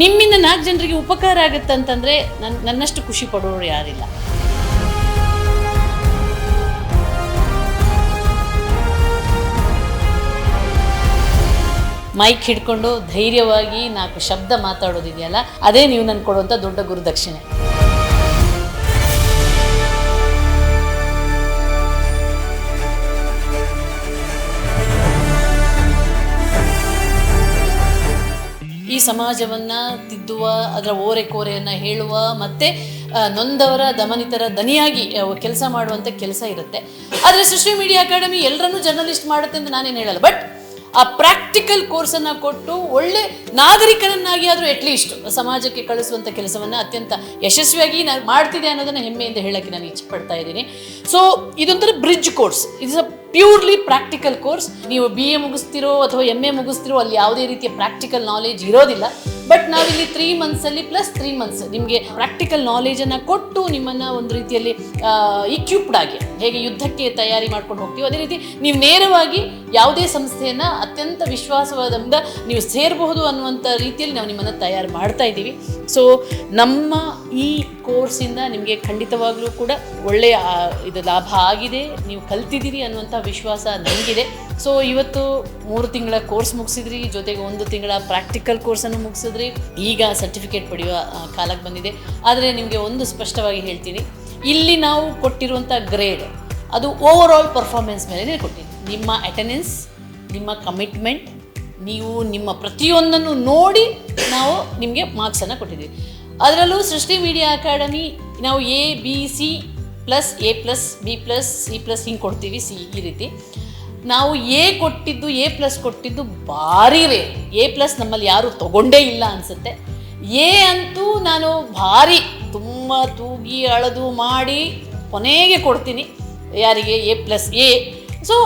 ನಿಮ್ಮಿಂದ ನಾಲ್ಕು ಜನರಿಗೆ ಉಪಕಾರ ಆಗುತ್ತೆ ಅಂತಂದರೆ ನನ್ನ ನನ್ನಷ್ಟು ಖುಷಿ ಪಡೋರು ಯಾರಿಲ್ಲ. ಮೈಕ್ ಹಿಡ್ಕೊಂಡು ಧೈರ್ಯವಾಗಿ ನಾಲ್ಕು ಶಬ್ದ ಮಾತಾಡೋದಿದೆಯಲ್ಲ, ಅದೇ ನೀವು ನನ್ನ ಕೊಡುವಂಥ ದೊಡ್ಡ ಗುರುದಕ್ಷಿಣೆ. ಈ ಸಮಾಜವನ್ನ ತಿದ್ದುವ, ಅದರ ಓರೆ ಕೋರೆಯನ್ನ ಹೇಳುವ, ಮತ್ತೆ ನೊಂದವರ ದಮನಿತರ ದನಿಯಾಗಿ ಕೆಲಸ ಮಾಡುವಂಥ ಕೆಲಸ ಇರುತ್ತೆ. ಆದರೆ ಸೃಷ್ಟಿ ಮೀಡಿಯಾ ಅಕಾಡೆಮಿ ಎಲ್ಲರನ್ನು ಜರ್ನಲಿಸ್ಟ್ ಮಾಡುತ್ತೆ ಅಂತ ನಾನೇನು ಹೇಳಲ್ಲ. ಬಟ್ ಆ ಪ್ರಾಕ್ಟಿಕಲ್ ಕೋರ್ಸನ್ನು ಕೊಟ್ಟು ಒಳ್ಳೆ ನಾಗರಿಕರನ್ನಾಗಿ ಆದರೂ ಅಟ್ಲೀಸ್ಟ್ ಸಮಾಜಕ್ಕೆ ಕಳಿಸುವಂಥ ಕೆಲಸವನ್ನು ಅತ್ಯಂತ ಯಶಸ್ವಿಯಾಗಿ ನಾನು ಮಾಡ್ತಿದೆ ಅನ್ನೋದನ್ನು ಹೆಮ್ಮೆಯಿಂದ ಹೇಳಕ್ಕೆ ನಾನು ಇಚ್ಛೆ ಪಡ್ತಾ ಇದ್ದೀನಿ. ಸೊ ಇದೊಂಥರ bridge course uh purely practical course ನೀವು ಬಿ ಎ ಮುಗಿಸ್ತಿರೋ ಅಥವಾ ಎಂ ಎ ಮುಗಿಸ್ತಿರೋ ಅಲ್ಲಿ ಯಾವುದೇ ರೀತಿಯ ಪ್ರಾಕ್ಟಿಕಲ್ ನಾಲೆಜ್ ಇರೋದಿಲ್ಲ. ಬಟ್ ನಾವಿಲ್ಲಿ ತ್ರೀ ಮಂತ್ಸಲ್ಲಿ ಪ್ಲಸ್ ತ್ರೀ ಮಂತ್ಸ್ ನಿಮಗೆ ಪ್ರಾಕ್ಟಿಕಲ್ ನಾಲೆಜನ್ನು ಕೊಟ್ಟು ನಿಮ್ಮನ್ನು ಒಂದು ರೀತಿಯಲ್ಲಿ ಇಕ್ವಿಪ್ಡ್ ಆಗಿ, ಹೇಗೆ ಯುದ್ಧಕ್ಕೆ ತಯಾರಿ ಮಾಡ್ಕೊಂಡು ಹೋಗ್ತೀವಿ ಅದೇ ರೀತಿ ನೀವು ನೇರವಾಗಿ ಯಾವುದೇ ಸಂಸ್ಥೆಯನ್ನು ಅತ್ಯಂತ ವಿಶ್ವಾಸವಾದಿಂದ ನೀವು ಸೇರಬಹುದು ಅನ್ನುವಂಥ ರೀತಿಯಲ್ಲಿ ನಾವು ನಿಮ್ಮನ್ನು ತಯಾರು ಮಾಡ್ತಾ ಇದ್ದೀವಿ. ಸೊ ನಮ್ಮ ಈ ಕೋರ್ಸಿಂದ ನಿಮಗೆ ಖಂಡಿತವಾಗ್ಲೂ ಕೂಡ ಒಳ್ಳೆಯ ಇದು ಲಾಭ ಆಗಿದೆ. ನೀವು ಕಲ್ತಿದ್ದೀರಿ ಅನ್ನುವಂಥ ವಿಶ್ವಾಸ ನನಗಿದೆ ಸೊ ಇವತ್ತು ಮೂರು ತಿಂಗಳ ಕೋರ್ಸ್ ಮುಗಿಸಿದ್ರಿ, ಜೊತೆಗೆ ಒಂದು ತಿಂಗಳ ಪ್ರಾಕ್ಟಿಕಲ್ ಕೋರ್ಸನ್ನು ಮುಗಿಸಿದ್ರಿ. ಈಗ ಸರ್ಟಿಫಿಕೇಟ್ ಪಡೆಯುವ ಕಾಲಕ್ಕೆ ಬಂದಿದೆ. ಆದರೆ ನಿಮಗೆ ಒಂದು ಸ್ಪಷ್ಟವಾಗಿ ಹೇಳ್ತೀನಿ. ಇಲ್ಲಿ ನಾವು ಕೊಟ್ಟಿರುವಂಥ ಗ್ರೇಡ್ ಅದು ಓವರ್ ಆಲ್ ಪರ್ಫಾರ್ಮೆನ್ಸ್ ಮೇಲೆ ಕೊಟ್ಟಿದ್ದೀವಿ ನಿಮ್ಮ ಅಟೆಂಡೆನ್ಸ್ ನಿಮ್ಮ ಕಮಿಟ್ಮೆಂಟ್ ನೀವು ನಿಮ್ಮ ಪ್ರತಿಯೊಂದನ್ನು ನೋಡಿ ನಾವು ನಿಮಗೆ ಮಾರ್ಕ್ಸನ್ನು ಕೊಟ್ಟಿದ್ದೀವಿ. ಅದರಲ್ಲೂ ಸೃಷ್ಟಿ ಮೀಡಿಯಾ ಅಕಾಡೆಮಿ ನಾವು A B C plus A plus B plus C plus ಹಿಂಗೆ ಕೊಡ್ತೀವಿ ಸಿ ಈ ರೀತಿ. ನಾವು ಎ ಕೊಟ್ಟಿದ್ದು ಎ ಪ್ಲಸ್ ಕೊಟ್ಟಿದ್ದು ಭಾರಿ ರೇ. ಎ ಪ್ಲಸ್ ನಮ್ಮಲ್ಲಿ ಯಾರೂ ತಗೊಂಡೇ ಇಲ್ಲ ಅನಿಸುತ್ತೆ. ಎ ಅಂತೂ ನಾನು ಭಾರಿ, ತುಂಬ ತೂಗಿ ಅಳದು ಮಾಡಿ ಕೊನೆಗೆ ಕೊಡ್ತೀನಿ. ಯಾರಿಗೆ? ಎ ಪ್ಲಸ್ ಎ ಸೊ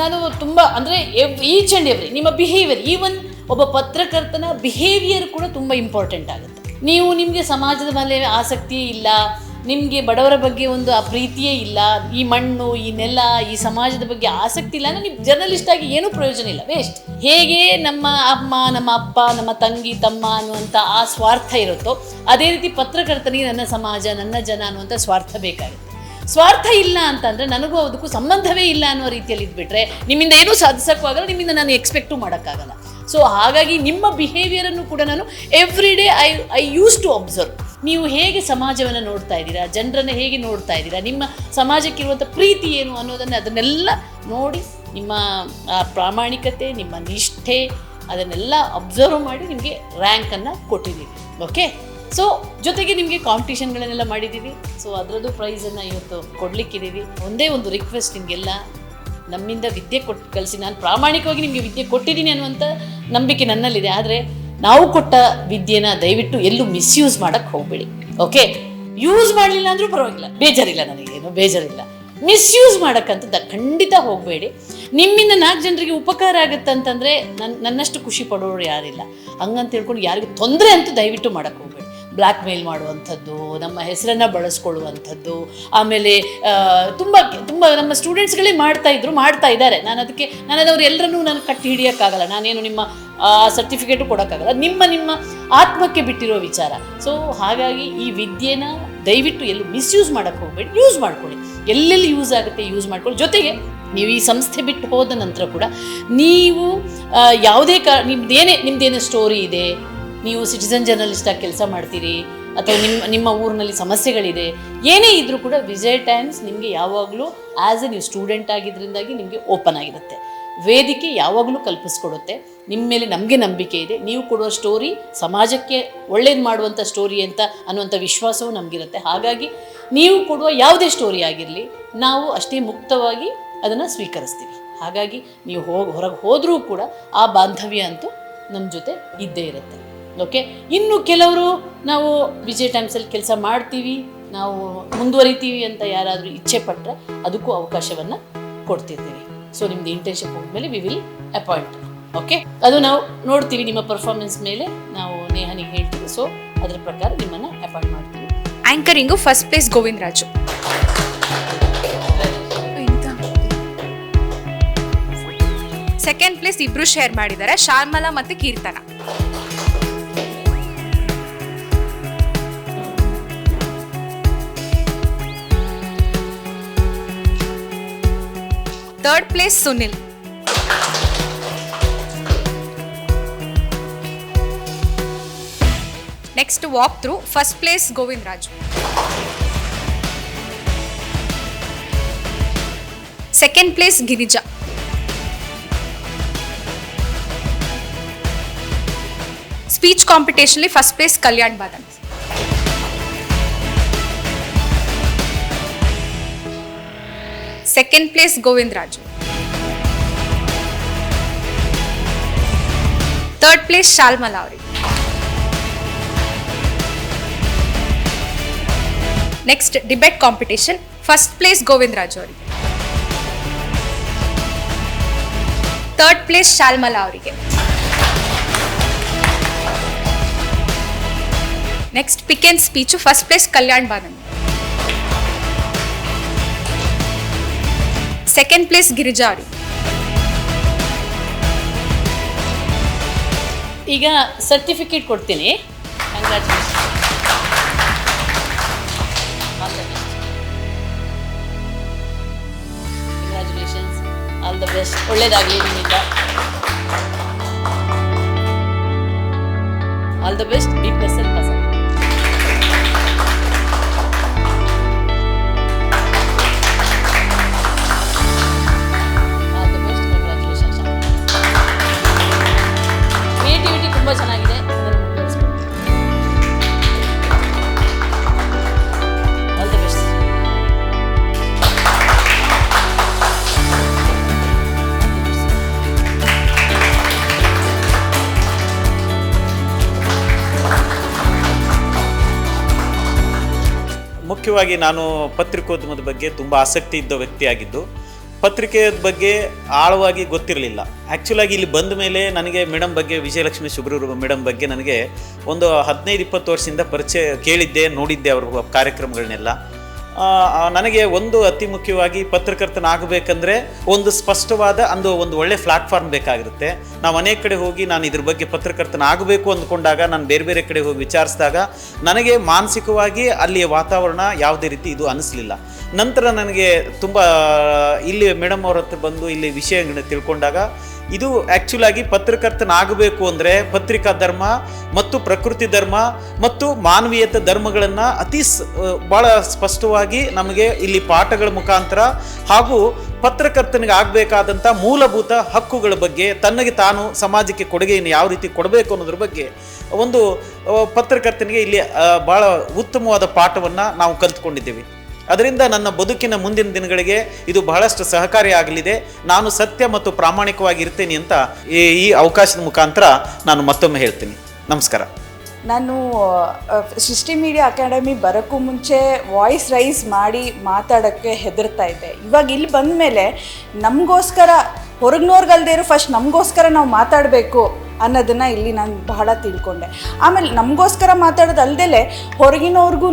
ನಾನು ತುಂಬ ಅಂದರೆ ಎವ್ ಈಚ್ ಆ್ಯಂಡ್ ಎವ್ರಿ ನಿಮ್ಮ ಬಿಹೇವಿಯರ್ ಈವನ್ ಒಬ್ಬ ಪತ್ರಕರ್ತನ ಬಿಹೇವಿಯರ್ ಕೂಡ ತುಂಬ ಇಂಪಾರ್ಟೆಂಟ್ ಆಗುತ್ತೆ. ನೀವು ನಿಮಗೆ ಸಮಾಜದ ಮೇಲೆ ಆಸಕ್ತಿ ಇಲ್ಲ ನಿಮಗೆ ಬಡವರ ಬಗ್ಗೆ ಒಂದು ಆ ಪ್ರೀತಿಯೇ ಇಲ್ಲ, ಈ ಮಣ್ಣು, ಈ ನೆಲ, ಈ ಸಮಾಜದ ಬಗ್ಗೆ ಆಸಕ್ತಿ ಇಲ್ಲ ಅಂದರೆ ನೀವು ಜರ್ನಲಿಸ್ಟ್ ಆಗಿ ಏನೂ ಪ್ರಯೋಜನ ಇಲ್ಲ ವೇಸ್ಟ್ ಹೇಗೆ ನಮ್ಮ ಅಮ್ಮ, ನಮ್ಮ ಅಪ್ಪ, ನಮ್ಮ ತಂಗಿ, ತಮ್ಮ ಅನ್ನುವಂಥ ಆ ಸ್ವಾರ್ಥ ಇರುತ್ತೋ, ಅದೇ ರೀತಿ ಪತ್ರಕರ್ತನಿಗೆ ನನ್ನ ಸಮಾಜ, ನನ್ನ ಜನ ಅನ್ನುವಂಥ ಸ್ವಾರ್ಥ ಬೇಕಾಗುತ್ತೆ. ಸ್ವಾರ್ಥ ಇಲ್ಲ ಅಂತಂದರೆ ನನಗೂ ಅದಕ್ಕೂ ಸಂಬಂಧವೇ ಇಲ್ಲ ಅನ್ನೋ ರೀತಿಯಲ್ಲಿ ಇದ್ಬಿಟ್ರೆ ನಿಮ್ಮಿಂದ ಏನೂ ಸಾಧಿಸೋಕ್ಕೂ ಆಗಲ್ಲ, ನಿಮ್ಮಿಂದ ನಾನು ಎಕ್ಸ್ಪೆಕ್ಟು ಮಾಡೋಕ್ಕಾಗಲ್ಲ. ಸೊ ಹಾಗಾಗಿ ನಿಮ್ಮ ಬಿಹೇವಿಯರನ್ನು ಕೂಡ ನಾನು every day I I used to observe ನೀವು ಹೇಗೆ ಸಮಾಜವನ್ನು ನೋಡ್ತಾ ಇದ್ದೀರಾ? ಜನರನ್ನು ಹೇಗೆ ನೋಡ್ತಾ ಇದ್ದೀರಾ? ನಿಮ್ಮ ಸಮಾಜಕ್ಕಿರುವಂಥ ಪ್ರೀತಿ ಏನು ಅನ್ನೋದನ್ನು ಅದನ್ನೆಲ್ಲ ನೋಡಿ ನಿಮ್ಮ ಪ್ರಾಮಾಣಿಕತೆ, ನಿಮ್ಮ ನಿಷ್ಠೆ ಅದನ್ನೆಲ್ಲ ಅಬ್ಸರ್ವ್ ಮಾಡಿ ನಿಮಗೆ ರ್ಯಾಂಕನ್ನು ಕೊಟ್ಟಿದ್ದೀವಿ. ಓಕೆ ಸೊ ಜೊತೆಗೆ ನಿಮಗೆ ಕಾಂಪಿಟೇಷನ್ಗಳನ್ನೆಲ್ಲ ಮಾಡಿದ್ದೀವಿ. ಸೊ ಅದರದ್ದು ಪ್ರೈಸನ್ನು ಇವತ್ತು ಕೊಡಲಿಕ್ಕಿದ್ದೀವಿ. ಒಂದೇ ಒಂದು ರಿಕ್ವೆಸ್ಟ್ ನಿಮಗೆಲ್ಲ. ನಮ್ಮಿಂದ ವಿದ್ಯೆ ಕೊಟ್ಟು ಕಲಿಸಿ ನಾನು ಪ್ರಾಮಾಣಿಕವಾಗಿ ನಿಮಗೆ ವಿದ್ಯೆ ಕೊಟ್ಟಿದ್ದೀನಿ ಅನ್ನುವಂಥ ನಂಬಿಕೆ ನನ್ನಲ್ಲಿದೆ. ಆದರೆ ನಾವು ಕೊಟ್ಟ ವಿದ್ಯೆನ ದಯವಿಟ್ಟು ಎಲ್ಲೂ ಮಿಸ್ಯೂಸ್ ಮಾಡೋಕ್ಕೆ ಹೋಗಬೇಡಿ. ಓಕೆ? ಯೂಸ್ ಮಾಡಲಿಲ್ಲ ಅಂದರೂ ಪರವಾಗಿಲ್ಲ. ಬೇಜಾರಿಲ್ಲ ನನಗೇನು ಬೇಜಾರಿಲ್ಲ. ಮಿಸ್ಯೂಸ್ ಮಾಡೋಕ್ಕಂತ ದ- ಖಂಡಿತ ಹೋಗಬೇಡಿ. ನಿಮ್ಮಿಂದ ನಾಲ್ಕು ಜನರಿಗೆ ಉಪಕಾರ ಆಗುತ್ತೆ ಅಂತಂದರೆ ನನ್ನ ನನ್ನಷ್ಟು ಖುಷಿ ಪಡೋರು ಯಾರಿಲ್ಲ. ಹಂಗಂತ ಹೇಳ್ಕೊಂಡು ಯಾರಿಗೂ ತೊಂದರೆ ಅಂತೂ ದಯವಿಟ್ಟು ಮಾಡೋಕ್ಕೆ ಹೋಗಬೇಡಿ. ಬ್ಲ್ಯಾಕ್ ಮೇಲ್ ಮಾಡುವಂಥದ್ದು, ನಮ್ಮ ಹೆಸರನ್ನು ಬಳಸ್ಕೊಳ್ಳುವಂಥದ್ದು, ಆಮೇಲೆ ತುಂಬ ತುಂಬ ನಮ್ಮ ಸ್ಟೂಡೆಂಟ್ಸ್ಗಳೇ ಮಾಡ್ತಾ ಇದ್ರು, ಮಾಡ್ತಾ ಇದ್ದಾರೆ. ನಾನು ಅದಕ್ಕೆ, ನಾನು ಅದವ್ರು ಎಲ್ಲರನ್ನೂ ನಾನು ಕಟ್ಟಿ ಹಿಡಿಯೋಕ್ಕಾಗಲ್ಲ. ನಾನೇನು ನಿಮ್ಮ ಸರ್ಟಿಫಿಕೇಟು ಕೊಡೋಕ್ಕಾಗಲ್ಲ. ನಿಮ್ಮ ನಿಮ್ಮ ಆತ್ಮಕ್ಕೆ ಬಿಟ್ಟಿರೋ ವಿಚಾರ. ಸೊ ಹಾಗಾಗಿ ಈ ವಿದ್ಯೆನ ದಯವಿಟ್ಟು ಎಲ್ಲೂ ಮಿಸ್ಯೂಸ್ ಮಾಡೋಕ್ಕೆ ಹೋಗಬೇಡಿ. ಯೂಸ್ ಮಾಡ್ಕೊಳ್ಳಿ. ಎಲ್ಲೆಲ್ಲಿ ಯೂಸ್ ಆಗುತ್ತೆ ಯೂಸ್ ಮಾಡ್ಕೊಳ್ಳಿ. ಜೊತೆಗೆ, ನೀವು ಈ ಸಂಸ್ಥೆ ಬಿಟ್ಟು ಹೋದ ನಂತರ ಕೂಡ, ನೀವು ಯಾವುದೇ ಕಾ, ನಿಮ್ದೇನೇ ನಿಮ್ಮದೇನೇ ಸ್ಟೋರಿ ಇದೆ. ನೀವು ಸಿಟಿಸನ್ ಜರ್ನಲಿಸ್ಟಾಗಿ ಕೆಲಸ ಮಾಡ್ತೀರಿ, ಅಥವಾ ನಿಮ್ಮ ನಿಮ್ಮ ಊರಿನಲ್ಲಿ ಸಮಸ್ಯೆಗಳಿದೆ, ಏನೇ ಇದ್ರೂ ಕೂಡ ವಿಜಯ್ ಟೈಮ್ಸ್ ನಿಮಗೆ ಯಾವಾಗಲೂ ಆ್ಯಸ್ ಎ ನೀವು ಸ್ಟೂಡೆಂಟ್ ಆಗಿದ್ದರಿಂದಾಗಿ ನಿಮಗೆ ಓಪನ್ ಆಗಿರುತ್ತೆ. ವೇದಿಕೆ ಯಾವಾಗಲೂ ಕಲ್ಪಿಸ್ಕೊಡುತ್ತೆ. ನಿಮ್ಮ ಮೇಲೆ ನಮಗೆ ನಂಬಿಕೆ ಇದೆ. ನೀವು ಕೊಡುವ ಸ್ಟೋರಿ ಸಮಾಜಕ್ಕೆ ಒಳ್ಳೇದು ಮಾಡುವಂಥ ಸ್ಟೋರಿ ಅಂತ ಅನ್ನುವಂಥ ವಿಶ್ವಾಸವೂ ನಮಗಿರುತ್ತೆ. ಹಾಗಾಗಿ ನೀವು ಕೊಡುವ ಯಾವುದೇ ಸ್ಟೋರಿ ಆಗಿರಲಿ, ನಾವು ಅಷ್ಟೇ ಮುಕ್ತವಾಗಿ ಅದನ್ನು ಸ್ವೀಕರಿಸ್ತೀವಿ. ಹಾಗಾಗಿ ನೀವು ಹೋಗಿ, ಹೊರಗೆ ಹೋದರೂ ಕೂಡ ಆ ಬಾಂಧವ್ಯ ಅಂತೂ ನಮ್ಮ ಜೊತೆ ಇದ್ದೇ ಇರುತ್ತೆ. ಓಕೆ ಇನ್ನು ಕೆಲವರು ನಾವು ವಿಜಯ್ ಟೈಮ್ಸಲ್ಲಿ ಕೆಲಸ ಮಾಡ್ತೀವಿ, ನಾವು ಮುಂದುವರಿತೀವಿ ಅಂತ ಯಾರಾದರೂ ಇಚ್ಛೆ ಪಟ್ಟರೆ ಅದಕ್ಕೂ ಅವಕಾಶವನ್ನು ಕೊಡ್ತಿರ್ತೀವಿ ಸೊ ನಿಮ್ದು ಇಂಟರ್ನ್ಶಿಪ್ ಹೋದ್ಮೇಲೆ ವಿ ವಿಲ್ ಅಪಾಯಿಂಟ್ ಓಕೆ ಅದು ನಾವು ನೋಡ್ತೀವಿ ನಿಮ್ಮ ಪರ್ಫಾರ್ಮೆನ್ಸ್ ಮೇಲೆ ನಾವು ನೇಹನಿಗೆ ಹೇಳ್ತೀವಿ. ಸೊ ಅದರ ಪ್ರಕಾರ ನಿಮ್ಮನ್ನು ಅಪಾಯಿಂಟ್ ಮಾಡ್ತೀವಿ. Anchoring first place Govind Raju second place ಇಬ್ರು ಶೇರ್ ಮಾಡಿದ್ದಾರೆ, ಶಾರ್ಮಲಾ ಮತ್ತೆ Keerthana. Third place Sunil next walk through first place Govind Raju second place Girija speech ಕಾಂಪಿಟೇಷನ್ಲಿ first place Kalyan Badan second place Govind Raju third place Shalmala ಅವರಿಗೆ next debate competition first place Govind Raju ಅವರಿಗೆ third place Shalmala ಅವರಿಗೆ next pick and speech first place Kalyan Badan second place Girija ಅವರಿಗೆ ಈಗ certificate ಕೊಡ್ತೀನಿ. Congratulations all the best ಒಳ್ಳೇದಾಗಲಿ ನಿಮ್ಮಿಂದ. All the best B plus L pass ಮುಖ್ಯವಾಗಿ ನಾನು ಪತ್ರಿಕೋದ್ಯಮದ ಬಗ್ಗೆ ತುಂಬ ಆಸಕ್ತಿ ಇದ್ದ ವ್ಯಕ್ತಿಯಾಗಿದ್ದು ಪತ್ರಿಕೆಯ ಬಗ್ಗೆ ಆಳವಾಗಿ ಗೊತ್ತಿರಲಿಲ್ಲ. ಆ್ಯಕ್ಚುಲಾಗಿ ಇಲ್ಲಿ ಬಂದ ಮೇಲೆ ನನಗೆ ಮೇಡಮ್ ಬಗ್ಗೆ, ವಿಜಯಲಕ್ಷ್ಮಿ ಸುಬ್ರೂರು ಮೇಡಮ್ ಬಗ್ಗೆ ನನಗೆ ಒಂದು ಹದಿನೈದು, ಇಪ್ಪತ್ತು ವರ್ಷದಿಂದ ಪರಿಚಯ ಕೇಳಿದ್ದೆ, ನೋಡಿದ್ದೆ ಅವ್ರ ಕಾರ್ಯಕ್ರಮಗಳನ್ನೆಲ್ಲ. ನನಗೆ ಒಂದು ಅತಿ ಮುಖ್ಯವಾಗಿ ಪತ್ರಕರ್ತನಾಗಬೇಕಂದ್ರೆ ಒಂದು ಸ್ಪಷ್ಟವಾದ ಅಂದು ಒಂದು ಒಳ್ಳೆ ಪ್ಲಾಟ್ಫಾರ್ಮ್ ಬೇಕಾಗಿರುತ್ತೆ. ನಾವು ಅನೇಕ ಕಡೆ ಹೋಗಿ ನಾನು ಇದ್ರ ಬಗ್ಗೆ ಪತ್ರಕರ್ತನಾಗಬೇಕು ಅಂದ್ಕೊಂಡಾಗ, ನಾನು ಬೇರೆ ಬೇರೆ ಕಡೆ ಹೋಗಿ ವಿಚಾರಿಸಿದಾಗ, ನನಗೆ ಮಾನಸಿಕವಾಗಿ ಅಲ್ಲಿಯ ವಾತಾವರಣ ಯಾವುದೇ ರೀತಿ ಇದು ಅನಿಸ್ಲಿಲ್ಲ. ನಂತರ ನನಗೆ ತುಂಬ, ಇಲ್ಲಿ ಮೇಡಮ್ ಅವ್ರ ಹತ್ರ ಬಂದು ಇಲ್ಲಿ ವಿಷಯಗಳನ್ನ ತಿಳ್ಕೊಂಡಾಗ, ಇದು ಆ್ಯಕ್ಚುಲಾಗಿ ಪತ್ರಕರ್ತನಾಗಬೇಕು ಅಂದರೆ ಪತ್ರಿಕಾ ಧರ್ಮ ಮತ್ತು ಪ್ರಕೃತಿ ಧರ್ಮ ಮತ್ತು ಮಾನವೀಯತೆ ಧರ್ಮಗಳನ್ನು ಅತಿ ಭಾಳ ಸ್ಪಷ್ಟವಾಗಿ ನಮಗೆ ಇಲ್ಲಿ ಪಾಠಗಳ ಮುಖಾಂತರ ಹಾಗೂ ಪತ್ರಕರ್ತನಿಗೆ ಆಗಬೇಕಾದಂಥ ಮೂಲಭೂತ ಹಕ್ಕುಗಳ ಬಗ್ಗೆ, ತನ್ನಗೆ ತಾನು ಸಮಾಜಕ್ಕೆ ಕೊಡುಗೆಯನ್ನು ಯಾವ ರೀತಿ ಕೊಡಬೇಕು ಅನ್ನೋದ್ರ ಬಗ್ಗೆ ಒಂದು ಪತ್ರಕರ್ತನಿಗೆ ಇಲ್ಲಿ ಭಾಳ ಉತ್ತಮವಾದ ಪಾಠವನ್ನು ನಾವು ಕಲ್ತ್ಕೊಂಡಿದ್ದೇವೆ. ಅದರಿಂದ ನನ್ನ ಬದುಕಿನ ಮುಂದಿನ ದಿನಗಳಿಗೆ ಇದು ಬಹಳಷ್ಟು ಸಹಕಾರಿಯಾಗಲಿದೆ ನಾನು ಸತ್ಯ ಮತ್ತು ಪ್ರಾಮಾಣಿಕವಾಗಿ ಇರ್ತೇನೆ ಅಂತ ಈ ಅವಕಾಶದ ಮುಖಾಂತರ ನಾನು ಮತ್ತೊಮ್ಮೆ ಹೇಳ್ತೀನಿ. ನಮಸ್ಕಾರ. ನಾನು ಸೃಷ್ಟಿ ಮೀಡಿಯಾ ಅಕಾಡೆಮಿ ಬರೋಕ್ಕೂ ಮುಂಚೆ ವಾಯ್ಸ್ ರೈಸ್ ಮಾಡಿ ಮಾತಾಡೋಕ್ಕೆ ಹೆದರ್ತಾ ಇದ್ದೆ. ಇವಾಗ ಇಲ್ಲಿ ಬಂದ ಮೇಲೆ ನಮಗೋಸ್ಕರ ಹೊರಗ್ನೋರ್ಗಲ್ದೇ ಇರೋ ಫಸ್ಟ್ ನಮಗೋಸ್ಕರ ನಾವು ಮಾತಾಡಬೇಕು ಅನ್ನೋದನ್ನು ಇಲ್ಲಿ ನಾನು ಬಹಳ ತಿಳ್ಕೊಂಡೆ. ಆಮೇಲೆ ನಮಗೋಸ್ಕರ ಮಾತಾಡೋದು ಅಲ್ಲದೆ ಹೊರಗಿನವ್ರಿಗೂ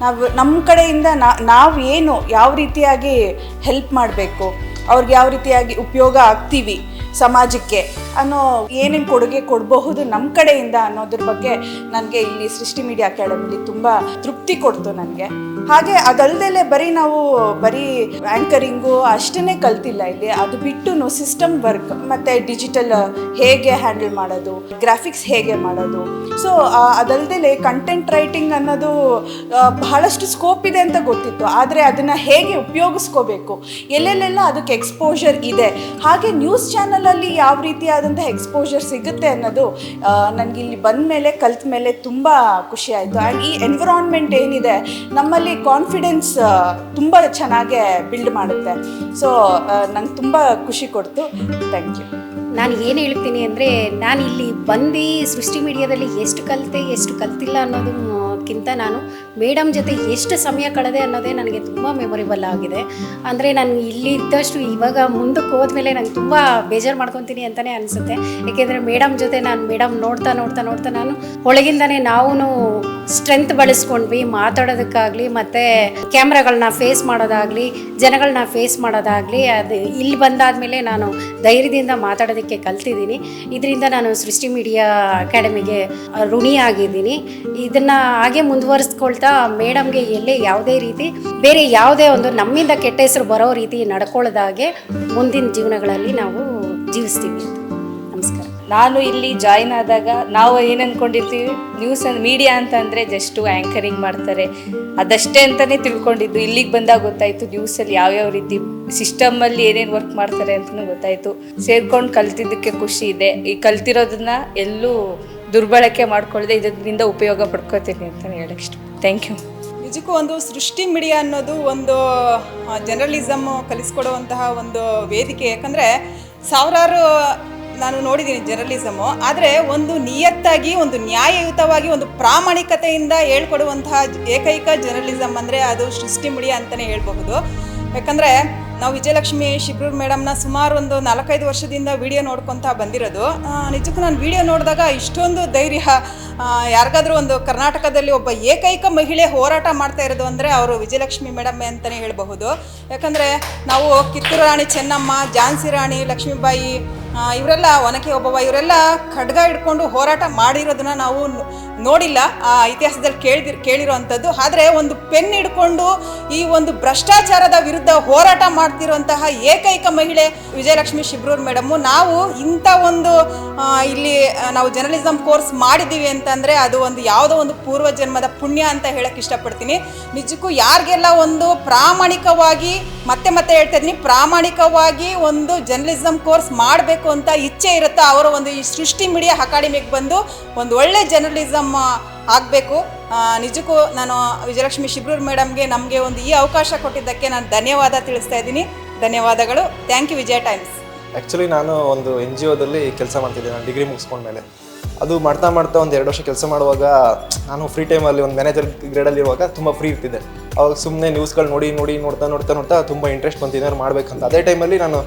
ನಾವು ನಮ್ಮ ಕಡೆಯಿಂದ ನಾವು ಏನು ಯಾವ ರೀತಿಯಾಗಿ ಹೆಲ್ಪ್ ಮಾಡಬೇಕು? ಅವ್ರಿಗೆ ಯಾವ ರೀತಿಯಾಗಿ ಉಪಯೋಗ ಆಗ್ತೀವಿ ಸಮಾಜಕ್ಕೆ ಅನ್ನೋ ಏನೇನು ಕೊಡುಗೆ ಕೊಡಬಹುದು ನಮ್ಮ ಕಡೆಯಿಂದ ಅನ್ನೋದ್ರ ಬಗ್ಗೆ ನನಗೆ ಇಲ್ಲಿ ಸೃಷ್ಟಿ ಮೀಡಿಯಾ ಅಕಾಡೆಮಿಲಿ ತುಂಬ ತೃಪ್ತಿ ಕೊಡ್ತು ನನಗೆ. ಹಾಗೆ ಅದಲ್ದಲೆ ಬರೀ ನಾವು ಬರೀ ಆ್ಯಂಕರಿಂಗು ಅಷ್ಟನ್ನೇ ಕಲ್ತಿಲ್ಲ ಇಲ್ಲಿ. ಅದು ಬಿಟ್ಟು ಸಿಸ್ಟಮ್ ವರ್ಕ್ ಮತ್ತು ಡಿಜಿಟಲ್ ಹೇಗೆ ಹ್ಯಾಂಡಲ್ ಮಾಡೋದು ಗ್ರಾಫಿಕ್ಸ್ ಹೇಗೆ ಮಾಡೋದು. ಸೊ ಅದಲ್ದಲೆ ಕಂಟೆಂಟ್ ರೈಟಿಂಗ್ ಅನ್ನೋದು ಬಹಳಷ್ಟು ಸ್ಕೋಪ್ ಇದೆ ಅಂತ ಗೊತ್ತಿತ್ತು. ಆದರೆ ಅದನ್ನು ಹೇಗೆ ಉಪಯೋಗಿಸ್ಕೋಬೇಕು? ಎಲ್ಲೆಲ್ಲೆಲ್ಲ ಅದಕ್ಕೆ ಎಕ್ಸ್ಪೋಜರ್ ಇದೆ. ಹಾಗೆ ನ್ಯೂಸ್ ಚಾನಲಲ್ಲಿ ಯಾವ ರೀತಿಯಾದಂಥ ಎಕ್ಸ್ಪೋಜರ್ ಸಿಗುತ್ತೆ ಅನ್ನೋದು ನನಗೆ ಇಲ್ಲಿ ಬಂದ ಮೇಲೆ ಕಲ್ತ ಮೇಲೆ ತುಂಬ ಖುಷಿ ಆಯಿತು. ಆ್ಯಂಡ್ ಈ ಎನ್ವಿರಾನ್ಮೆಂಟ್ ಏನಿದೆ, ನಮ್ಮಲ್ಲಿ ಕಾನ್ಫಿಡೆನ್ಸ್ ತುಂಬ ಚೆನ್ನಾಗೆ ಬಿಲ್ಡ್ ಮಾಡುತ್ತೆ. ಸೊ ನಂಗೆ ತುಂಬ ಖುಷಿ ಕೊಡ್ತು. ಥ್ಯಾಂಕ್ ಯು ನಾನು ಏನು ಹೇಳ್ತೀನಿ ಅಂದರೆ ನಾನು ಇಲ್ಲಿ ಬಂದು ಸೃಷ್ಟಿ ಮೀಡಿಯಾದಲ್ಲಿ ಎಷ್ಟು ಕಲಿತೆ, ಎಷ್ಟು ಕಲ್ತಿಲ್ಲ ಅನ್ನೋದಕ್ಕಿಂತ ನಾನು ಮೇಡಮ್ ಜೊತೆ ಎಷ್ಟು ಸಮಯ ಕಳೆದೆ ಅನ್ನೋದೇ ನನಗೆ ತುಂಬ ಮೆಮೊರೇಬಲ್ ಆಗಿದೆ. ಅಂದರೆ ನಾನು ಇಲ್ಲಿ ಇದ್ದಷ್ಟು ಇವಾಗ ಮುಂದಕ್ಕೆ ಹೋದ್ಮೇಲೆ ನಂಗೆ ತುಂಬ ಬೇಜಾರು ಮಾಡ್ಕೊತೀನಿ ಅಂತಲೇ ಅನಿಸುತ್ತೆ. ಏಕೆಂದರೆ ಮೇಡಮ್ ಜೊತೆ ನಾನು ಮೇಡಮ್ ನೋಡ್ತಾ ನೋಡ್ತಾ ನೋಡ್ತಾ ನಾನು ಒಳಗಿಂದನೇ ನಾವು ಸ್ಟ್ರೆಂತ್ ಬಳಸ್ಕೊಂಡ್ವಿ, ಮಾತಾಡೋದಕ್ಕಾಗಲಿ ಮತ್ತು ಕ್ಯಾಮ್ರಾಗಳನ್ನ ಫೇಸ್ ಮಾಡೋದಾಗಲಿ ಜನಗಳನ್ನ ಫೇಸ್ ಮಾಡೋದಾಗಲಿ, ಅದು ಇಲ್ಲಿ ಬಂದಾದಮೇಲೆ ನಾನು ಧೈರ್ಯದಿಂದ ಮಾತಾಡೋದಕ್ಕೆ ಕಲ್ತಿದ್ದೀನಿ. ಇದರಿಂದ ನಾನು ಸೃಷ್ಟಿ ಮೀಡಿಯಾ ಅಕಾಡೆಮಿಗೆ ಋಣಿ ಆಗಿದ್ದೀನಿ ಇದನ್ನು ಹಾಗೆ ಮುಂದುವರಿಸ್ಕೊಳ್ತಾ ಮೇಡಮ್ಗೆ ಎಲ್ಲೇ ಯಾವುದೇ ರೀತಿ, ಬೇರೆ ಯಾವುದೇ ಒಂದು ನಮ್ಮಿಂದ ಕೆಟ್ಟ ಹೆಸರು ಬರೋ ರೀತಿ ನಡ್ಕೊಳ್ಳೋದಾಗೆ ಮುಂದಿನ ಜೀವನಗಳಲ್ಲಿ ನಾವು ಜೀವಿಸ್ತೀವಿ ನಾನು ಇಲ್ಲಿ ಜಾಯ್ನ್ ಆದಾಗ ನಾವು ಏನು ಅಂದ್ಕೊಂಡಿರ್ತೀವಿ ನ್ಯೂಸ್ ಮೀಡಿಯಾ ಅಂತಂದರೆ ಜಸ್ಟು ಆ್ಯಂಕರಿಂಗ್ ಮಾಡ್ತಾರೆ. ಅದಷ್ಟೇ ಅಂತಲೇ ತಿಳ್ಕೊಂಡಿದ್ದು. ಇಲ್ಲಿಗೆ ಬಂದಾಗ ಗೊತ್ತಾಯಿತು ನ್ಯೂಸಲ್ಲಿ ಯಾವ್ಯಾವ ರೀತಿ ಸಿಸ್ಟಮಲ್ಲಿ ಏನೇನು ವರ್ಕ್ ಮಾಡ್ತಾರೆ ಅಂತಲೂ ಗೊತ್ತಾಯಿತು. ಸೇರ್ಕೊಂಡು ಕಲ್ತಿದ್ದಕ್ಕೆ ಖುಷಿ ಇದೆ. ಈ ಕಲ್ತಿರೋದನ್ನ ಎಲ್ಲೂ ದುರ್ಬಳಕೆ ಮಾಡ್ಕೊಳ್ಳದೆ ಇದರಿಂದ ಉಪಯೋಗ ಪಡ್ಕೋತೀನಿ ಅಂತಲೇ ಹೇಳಕ್ಕೆ ಇಷ್ಟ. ಥ್ಯಾಂಕ್ ಯು ನಿಜಕ್ಕೂ ಒಂದು ಸೃಷ್ಟಿ ಮೀಡಿಯಾ ಅನ್ನೋದು ಒಂದು ಜರ್ನಲಿಸಮ್ ಕಲಿಸ್ಕೊಡುವಂತಹ ಒಂದು ವೇದಿಕೆ. ಯಾಕಂದರೆ ಸಾವಿರಾರು ನಾನು ನೋಡಿದ್ದೀನಿ ಜರ್ನಲಿಸಮು. ಆದರೆ ಒಂದು ನಿಯತ್ತಾಗಿ, ಒಂದು ನ್ಯಾಯಯುತವಾಗಿ, ಒಂದು ಪ್ರಾಮಾಣಿಕತೆಯಿಂದ ಹೇಳ್ಕೊಡುವಂತಹ ಏಕೈಕ ಜರ್ನಲಿಸಮ್ ಅಂದರೆ ಅದು ಸೃಷ್ಟಿ ಮುಡಿ ಅಂತಲೇ ಹೇಳ್ಬಹುದು. ಯಾಕಂದರೆ ನಾವು ವಿಜಯಲಕ್ಷ್ಮಿ ಶಿಬ್ರೂರ್ ಮೇಡಮ್ನ ಸುಮಾರು ಒಂದು ನಾಲ್ಕೈದು ವರ್ಷದಿಂದ ವಿಡಿಯೋ ನೋಡ್ಕೊತಾ ಬಂದಿರೋದು. ನಿಜಕ್ಕೂ ನಾನು ವಿಡಿಯೋ ನೋಡಿದಾಗ ಇಷ್ಟೊಂದು ಧೈರ್ಯ ಯಾರಿಗಾದರೂ ಒಂದು ಕರ್ನಾಟಕದಲ್ಲಿ ಒಬ್ಬ ಏಕೈಕ ಮಹಿಳೆ ಹೋರಾಟ ಮಾಡ್ತಾ ಇರೋದು ಅಂದರೆ ಅವರು ವಿಜಯಲಕ್ಷ್ಮಿ ಮೇಡಮ್ ಅಂತಲೇ ಹೇಳಬಹುದು. ಯಾಕಂದರೆ ನಾವು ಕಿತ್ತೂರು ರಾಣಿ ಚೆನ್ನಮ್ಮ, ಝಾನ್ಸಿ ರಾಣಿ, ಲಕ್ಷ್ಮೀಬಾಯಿ ಇವರೆಲ್ಲ ಒನಕೆ ಒಬ್ಬವ, ಇವರೆಲ್ಲ ಖಡ್ಗ ಹಿಡ್ಕೊಂಡು ಹೋರಾಟ ಮಾಡಿರೋದನ್ನ ನಾವು ನೋಡಿಲ್ಲ, ಆ ಇತಿಹಾಸದಲ್ಲಿ ಕೇಳಿದಿರ್ ಕೇಳಿರೋ ಅಂಥದ್ದು ಆದರೆ ಒಂದು ಪೆನ್ ಹಿಡ್ಕೊಂಡು ಈ ಒಂದು ಭ್ರಷ್ಟಾಚಾರದ ವಿರುದ್ಧ ಹೋರಾಟ ಮಾಡ್ತಿರುವಂತಹ ಏಕೈಕ ಮಹಿಳೆ ವಿಜಯಲಕ್ಷ್ಮಿ ಶಿಬ್ರೂರ್ ಮೇಡಮ್ಮು ನಾವು ಇಂಥ ಒಂದು ಇಲ್ಲಿ ನಾವು ಜರ್ನಲಿಸಮ್ ಕೋರ್ಸ್ ಮಾಡಿದ್ದೀವಿ ಅಂತಂದರೆ ಅದು ಒಂದು ಯಾವುದೋ ಒಂದು ಪೂರ್ವ ಜನ್ಮದ ಪುಣ್ಯ ಅಂತ ಹೇಳಕ್ಕೆ ಇಷ್ಟಪಡ್ತೀನಿ. ನಿಜಕ್ಕೂ ಯಾರಿಗೆಲ್ಲ ಒಂದು ಪ್ರಾಮಾಣಿಕವಾಗಿ, ಮತ್ತೆ ಮತ್ತೆ ಹೇಳ್ತಾ ಇದ್ದೀನಿ ಪ್ರಾಮಾಣಿಕವಾಗಿ ಒಂದು ಜರ್ನಲಿಸಮ್ ಕೋರ್ಸ್ ಮಾಡಬೇಕು ಅಂತ ಇಚ್ಛೆ ಇರುತ್ತೋ, ಅವರ ಒಂದು ಈ ಸೃಷ್ಟಿ ಮೀಡಿಯಾ ಅಕಾಡೆಮಿಗೆ ಬಂದು ಒಂದು ಒಳ್ಳೆ ಜರ್ನಲಿಸಮ್ ಆಗಬೇಕು. ನಿಜಕ್ಕೂ ನಾನು ವಿಜಯಲಕ್ಷ್ಮಿ ಶಿಬ್ರೂರ್ ಮೇಡಮ್ಗೆ ನಮಗೆ ಒಂದು ಈ ಅವಕಾಶ ಕೊಟ್ಟಿದ್ದಕ್ಕೆ ನಾನು ಧನ್ಯವಾದ ತಿಳಿಸ್ತಾ ಇದ್ದೀನಿ. ಧನ್ಯವಾದಗಳು. Thank you Vijaya Times actually ನಾನು ಒಂದು ಎನ್ ಜಿ ಒದಲ್ಲಿ ಕೆಲಸ ಮಾಡ್ತಿದ್ದೆ ನಾನು ಡಿಗ್ರಿ ಮುಗಿಸ್ಕೊಂಡ್ಮೇಲೆ. ಅದು ಮಾಡ್ತಾ ಮಾಡ್ತಾ ಒಂದು ಎರಡು ವರ್ಷ ಕೆಲಸ ಮಾಡುವಾಗ, ನಾನು ಫ್ರೀ ಟೈಮಲ್ಲಿ ಒಂದು ಮ್ಯಾನೇಜರ್ ಗ್ರೇಡಲ್ಲಿ ಇರುವಾಗ ತುಂಬ ಫ್ರೀ ಇರ್ತಿದ್ದೆ. ಅವಾಗ ಸುಮ್ಮನೆ ನ್ಯೂಸ್ಗಳು ನೋಡಿ ನೋಡಿ, ನೋಡ್ತಾ ನೋಡ್ತಾ ನೋಡ್ತಾ ತುಂಬ ಇಂಟ್ರೆಸ್ಟ್ ಬಂತು ಏನಾದ್ರು ಮಾಡಬೇಕಂತ. ಅದೇ ಟೈಮಲ್ಲಿ ನಾನು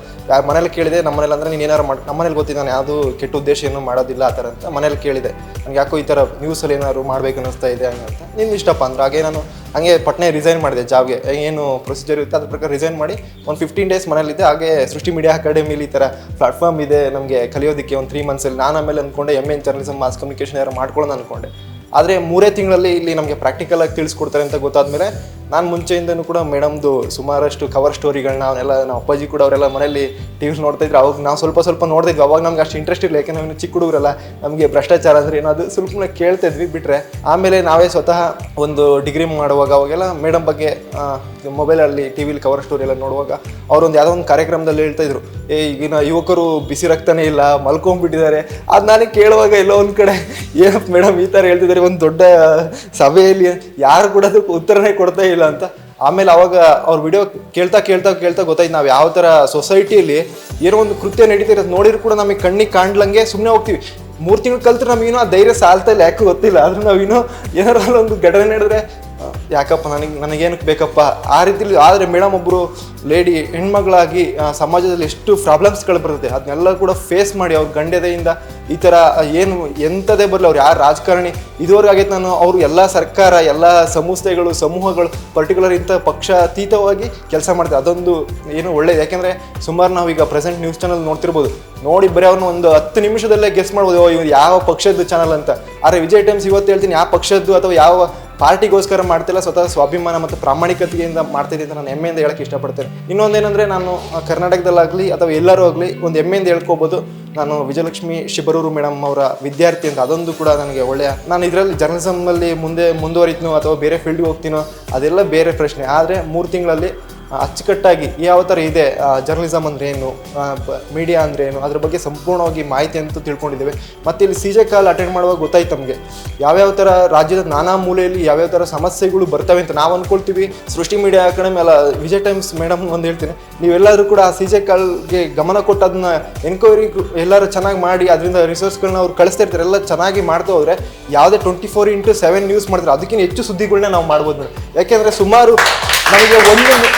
ಮನೇಲಿ ಕೇಳಿದೆ ನಮ್ಮ ಮನೇಲಿ ಅಂದರೆ ನೀನು ಏನಾದ್ರು ಮಾಡಿ ನಮ್ಮನೇಲಿ ಗೊತ್ತಿದ್ದು ನಾನು ಯಾವುದು ಕೆಟ್ಟ ಉದ್ದೇಶ ಏನೂ ಮಾಡೋದಿಲ್ಲ ಆ ಥರ ಅಂತ ಮನೇಲಿ ಕೇಳಿದೆ. ನನಗೆ ಯಾಕೋ ಈ ಥರ ನ್ಯೂಸಲ್ಲಿ ಏನಾದ್ರು ಮಾಡಬೇಕು ಅನ್ನಿಸ್ತಾ ಇದೆ ಅಂತ. ನಿನ್ನ ಇಷ್ಟಪ್ಪ ಅಂದ್ರೆ ಹಾಗೆ ನಾನು ಹಂಗೆ ಪಟ್ನೆ ರಿಸೈನ್ ಮಾಡಿದೆ ಜಾಬ್ಗೆ ಏನು ಪ್ರೊಸೀಜರ್ ಇರುತ್ತೆ ಅದ್ರ ಪ್ರಕಾರ ರಿಸೈನ್ ಮಾಡಿ ಒಂದು ಫಿಫ್ಟೀನ್ ಡೇಸ್ ಮನೇಲಿದ್ದೆ ಹಾಗೆ ಸೃಷ್ಟಿ ಮೀಡಿಯಾ ಅಕಾಡೆಮಿಲಿ ಈ ಥರ ಪ್ಲಾಟ್ಫಾರ್ಮ್ ಇದೆ ನಮಗೆ ಕಲಿಯೋದಕ್ಕೆ ಒಂದು ತ್ರೀ ಮಂತ್ಸಲ್ಲಿ ನಾನು ಆಮೇಲೆ ಅಂದ್ಕೊಂಡೆ M N journalism mass communication ಯಾರು ಮಾಡ್ಕೊಳ್ಳೋಣ ಅಂದ್ಕೊಂಡೆ ಆದರೆ ಮೂರೇ ತಿಂಗಳಲ್ಲಿ ಇಲ್ಲಿ ನಮಗೆ ಪ್ರಾಕ್ಟಿಕಲ್ ಆಗಿ ತಿಳಿಸ್ಕೊಡ್ತಾರೆ ಅಂತ ಗೊತ್ತಾದ್ಮೇಲೆ ನಾನು ಮುಂಚೆಯಿಂದನೂ ಕೂಡ ಮೇಡಮ್ದು ಸುಮಾರಷ್ಟು ಕವರ್ ಸ್ಟೋರಿಗಳನ್ನ ಅವನ್ನೆಲ್ಲ ನಮ್ಮ ಅಪ್ಪಾಜಿ ಕೂಡ ಅವರೆಲ್ಲ ಮನೆಯಲ್ಲಿ ಟಿ ವಿ ನೋಡ್ತಾ ಅವಾಗ ನಾವು ಸ್ವಲ್ಪ ಸ್ವಲ್ಪ ನೋಡ್ತಿದ್ವಿ. ಅವಾಗ ನಮ್ಗೆ ಅಷ್ಟು ಇಂಟ್ರೆಸ್ಟ್ ಇಲ್ಲ ಯಾಕೆಂದ್ರೆ ನಾವು ಚಿಕ್ಕ ಹುಡುಗರಲ್ಲ, ನಮಗೆ ಭ್ರಷ್ಟಾಚಾರ ಅಂದ್ರೆ ಏನು ಸ್ವಲ್ಪ ಕೇಳ್ತಾ ಇದ್ವಿ ಬಿಟ್ಟರೆ ಆಮೇಲೆ ನಾವೇ ಸ್ವತಃ ಒಂದು ಡಿಗ್ರಿ ಮಾಡುವಾಗ ಅವಾಗೆಲ್ಲ ಮೇಡಮ್ ಬಗ್ಗೆ ಮೊಬೈಲಲ್ಲಿ ಟಿ ವಿಲಿ ಕವರ್ ಸ್ಟೋರಿ ಎಲ್ಲ ನೋಡುವಾಗ ಅವರೊಂದು ಯಾವುದೋ ಒಂದು ಕಾರ್ಯಕ್ರಮದಲ್ಲಿ ಹೇಳ್ತಾ ಇದ್ರು. ಏ, ಈಗಿನ ಯುವಕರು ಬಿಸಿ ರಕ್ತನೇ ಇಲ್ಲ, ಮಲ್ಕೊಂಡ್ಬಿಟ್ಟಿದ್ದಾರೆ. ಅದು ನಾನೇ ಕೇಳುವಾಗ ಎಲ್ಲೋ ಒಂದು ಕಡೆ, ಏನಪ್ಪ ಮೇಡಮ್ ಈ ಥರ ಹೇಳ್ತಿದ್ದಾರೆ ಒಂದು ದೊಡ್ಡ ಸಭೆಯಲ್ಲಿ ಯಾರು ಕೂಡ ಅದಕ್ಕೆ ಉತ್ತರನೇ ಕೊಡ್ತಾ ಇಲ್ಲ ಅಂತ. ಆಮೇಲೆ ಅವಾಗ ಅವ್ರ ವಿಡಿಯೋ ಕೇಳ್ತಾ ಕೇಳ್ತಾ ಕೇಳ್ತಾ ಗೊತ್ತಾಯ್ತು, ನಾವು ಯಾವ ಥರ ಸೊಸೈಟಿಯಲ್ಲಿ ಏನೋ ಒಂದು ಕೃತ್ಯ ನಡೀತಿರೋದು ನೋಡಿದ್ರು ಕೂಡ ನಮಗೆ ಕಣ್ಣಿಗೆ ಕಾಣ್ಲಂಗೆ ಸುಮ್ಮನೆ ಹೋಗ್ತೀವಿ. ಮೂರು ತಿಂಗಳು ಕಲ್ತ್ರೆ ನಮಗೇನೋ ಆ ಧೈರ್ಯ ಸಾಲ್ತಾ ಇಲ್ಲ, ಯಾಕೆ ಗೊತ್ತಿಲ್ಲ. ಆದ್ರೆ ನಾವಿನ್ನೂ ಏನಾರ ಒಂದು ಘಟನೆ ನಡೆದ್ರೆ ಯಾಕಪ್ಪ, ನನಗೆ ನನಗೇನಕ್ಕೆ ಬೇಕಪ್ಪ? ಆ ರೀತಿಲಿ ಆದರೆ ಮೇಡಮ್ ಒಬ್ಬರು ಲೇಡಿ ಹೆಣ್ಮಗಳಾಗಿ ಸಮಾಜದಲ್ಲಿ ಎಷ್ಟು ಪ್ರಾಬ್ಲಮ್ಸ್ಗಳು ಬರುತ್ತೆ. ಅದನ್ನೆಲ್ಲ ಕೂಡ ಫೇಸ್ ಮಾಡಿ ಅವ್ರ ಗಂಡೆದೆಯಿಂದ ಈ ಥರ ಏನು ಎಂಥದೇ ಬರಲಿ, ಅವ್ರು ಯಾರು ರಾಜಕಾರಣಿ ಇದುವರೆಗೆ ಆಗೈತೆ ನಾನು, ಅವರು ಎಲ್ಲ ಸರ್ಕಾರ, ಎಲ್ಲ ಸಂಸ್ಥೆಗಳು, ಸಮೂಹಗಳು ಪರ್ಟಿಕ್ಯುಲರ್ ಇಂಥ ಪಕ್ಷಾತೀತವಾಗಿ ಕೆಲಸ ಮಾಡ್ತಾರೆ. ಅದೊಂದು ಏನು ಒಳ್ಳೇದು. ಯಾಕೆಂದರೆ ಸುಮಾರು ನಾವೀಗ ಪ್ರೆಸೆಂಟ್ ನ್ಯೂಸ್ ಚಾನಲ್ ನೋಡ್ತಿರ್ಬೋದು. ನೋಡಿ ಬರೀ ಅವ್ರನ್ನ ಒಂದು ಹತ್ತು ನಿಮಿಷದಲ್ಲೇ ಗೆಸ್ ಮಾಡ್ಬೋದು ಇವ್ರು ಯಾವ ಪಕ್ಷದ್ದು ಚಾನಲ್ ಅಂತ. ಆದರೆ ವಿಜಯ್ ಟೈಮ್ಸ್ ಇವತ್ತು ಹೇಳ್ತೀನಿ, ಯಾವ ಪಕ್ಷದ್ದು ಅಥವಾ ಯಾವ ಪಾರ್ಟಿಗೋಸ್ಕರ ಮಾಡ್ತಿಲ್ಲ, ಸ್ವತಃ ಸ್ವಾಭಿಮಾನ ಮತ್ತು ಪ್ರಾಮಾಣಿಕತೆಯಿಂದ ಮಾಡ್ತಿದ್ದೆ ಅಂತ ನಾನು ಹೆಮ್ಮೆಯಿಂದ ಹೇಳಕ್ಕೆ ಇಷ್ಟಪಡ್ತೇನೆ. ಇನ್ನೊಂದೇನೆಂದರೆ ನಾನು ಕರ್ನಾಟಕದಲ್ಲಾಗಲಿ ಅಥವಾ ಎಲ್ಲರೂ ಆಗಲಿ ಒಂದು ಹೆಮ್ಮೆಯಿಂದ ಹೇಳ್ಕೋಬೋದು. ನಾನು ವಿಜಯಲಕ್ಷ್ಮಿ ಶಿಬರೂರು ಮೇಡಮ್ ಅವರ ವಿದ್ಯಾರ್ಥಿ ಅಂತ ಅದೊಂದು ಕೂಡ ನನಗೆ ಒಳ್ಳೆಯ, ನಾನು ಇದರಲ್ಲಿ ಜರ್ನಲಿಸಮಲ್ಲಿ ಮುಂದೆ ಮುಂದುವರಿತನೋ ಅಥವಾ ಬೇರೆ ಫೀಲ್ಡ್ಗೆ ಹೋಗ್ತೀನೋ ಅದೆಲ್ಲ ಬೇರೆ ಪ್ರಶ್ನೆ. ಆದರೆ ಮೂರು ತಿಂಗಳಲ್ಲಿ ಅಚ್ಚುಕಟ್ಟಾಗಿ ಯಾವ ಥರ ಇದೆ ಜರ್ನಲಿಸಮ್ ಅಂದರೆ ಏನು ಮೀಡಿಯಾ ಅಂದರೆ ಏನು, ಅದ್ರ ಬಗ್ಗೆ ಸಂಪೂರ್ಣವಾಗಿ ಮಾಹಿತಿ ಅಂತೂ ತಿಳ್ಕೊಂಡಿದ್ದೇವೆ. ಮತ್ತು ಇಲ್ಲಿ ಸಿ ಜೆ ಕಾಲ್ ಅಟೆಂಡ್ ಮಾಡುವಾಗ ಗೊತ್ತಾಯ್ತು ನಮಗೆ. ಯಾವ್ಯಾವ ಥರ ರಾಜ್ಯದ ನಾನಾ ಮೂಲೆಯಲ್ಲಿ ಯಾವ್ಯಾವ ಥರ ಸಮಸ್ಯೆಗಳು ಬರ್ತವೆ ಅಂತ ನಾವು ಅಂದ್ಕೊಳ್ತೀವಿ ಸೃಷ್ಟಿ ಮೀಡಿಯಾ ಅಕಾಡೆಮಿ ಅಲ್ಲ, ವಿಜಯ್ ಟೈಮ್ಸ್ ಮೇಡಮ್ ಒಂದು ಹೇಳ್ತೀನಿ. ನೀವೆಲ್ಲರೂ ಕೂಡ ಆ ಸಿ ಜೆ ಕಾಲ್ಗೆ ಗಮನ ಕೊಟ್ಟು ಅದನ್ನ ಎನ್ಕ್ವೈರಿ ಎಲ್ಲರೂ ಚೆನ್ನಾಗಿ ಮಾಡಿ, ಅದರಿಂದ ರಿಸೋರ್ಸ್ಗಳನ್ನ ಅವ್ರು ಕಳಿಸ್ತಾ ಇರ್ತಾರೆ, ಎಲ್ಲ ಚೆನ್ನಾಗಿ ಮಾಡ್ತಾ ಹೋದ್ರೆ ಯಾವುದೇ twenty four into seven news ಮಾಡಿದ್ರೆ ಅದಕ್ಕಿಂತ ಹೆಚ್ಚು ಸುದ್ದಿಗಳನ್ನ ನಾವು ಮಾಡ್ಬೋದು. ಯಾಕೆಂದರೆ ಸುಮಾರು ನಮಗೆ ಒಂದು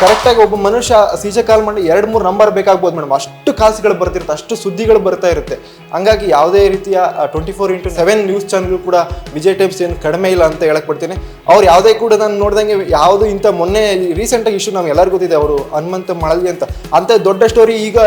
ಕರೆಕ್ಟಾಗಿ ಒಬ್ಬ ಮನುಷ್ಯ ಸೀಜೆ ಕಾಲ್ ಮಾಡಿ ಎರಡು ಮೂರು ನಂಬರ್ ಬೇಕಾಗ್ಬೋದು ಮೇಡಮ್ ಅಷ್ಟು ಕಾಸುಗಳು ಬರ್ತಿರುತ್ತೆ, ಅಷ್ಟು ಸುದ್ದಿಗಳು ಬರ್ತಾ ಇರುತ್ತೆ. ಹಂಗಾಗಿ ಯಾವುದೇ ರೀತಿಯ twenty four into seven news channel ಕೂಡ ವಿಜಯ್ ಟೈಮ್ಸ್ ಏನು ಕಡಿಮೆ ಇಲ್ಲ ಅಂತ ಹೇಳಕ್ ಪಡ್ತೀನಿ ಅವ್ರು ಯಾವುದೇ ಕೂಡ ನಾನು ನೋಡ್ದಂಗೆ ಯಾವುದು ಇಂಥ ಮೊನ್ನೆ ರೀಸೆಂಟಾಗಿ ಇಶ್ಯೂ ನಮ್ಗೆ ಎಲ್ಲರಿಗೂ ಗೊತ್ತಿದೆ, ಅವರು ಹನುಮಂತ ಮಳಲಿ ಅಂತ. ಅಂತ ದೊಡ್ಡ ಸ್ಟೋರಿ ಈಗ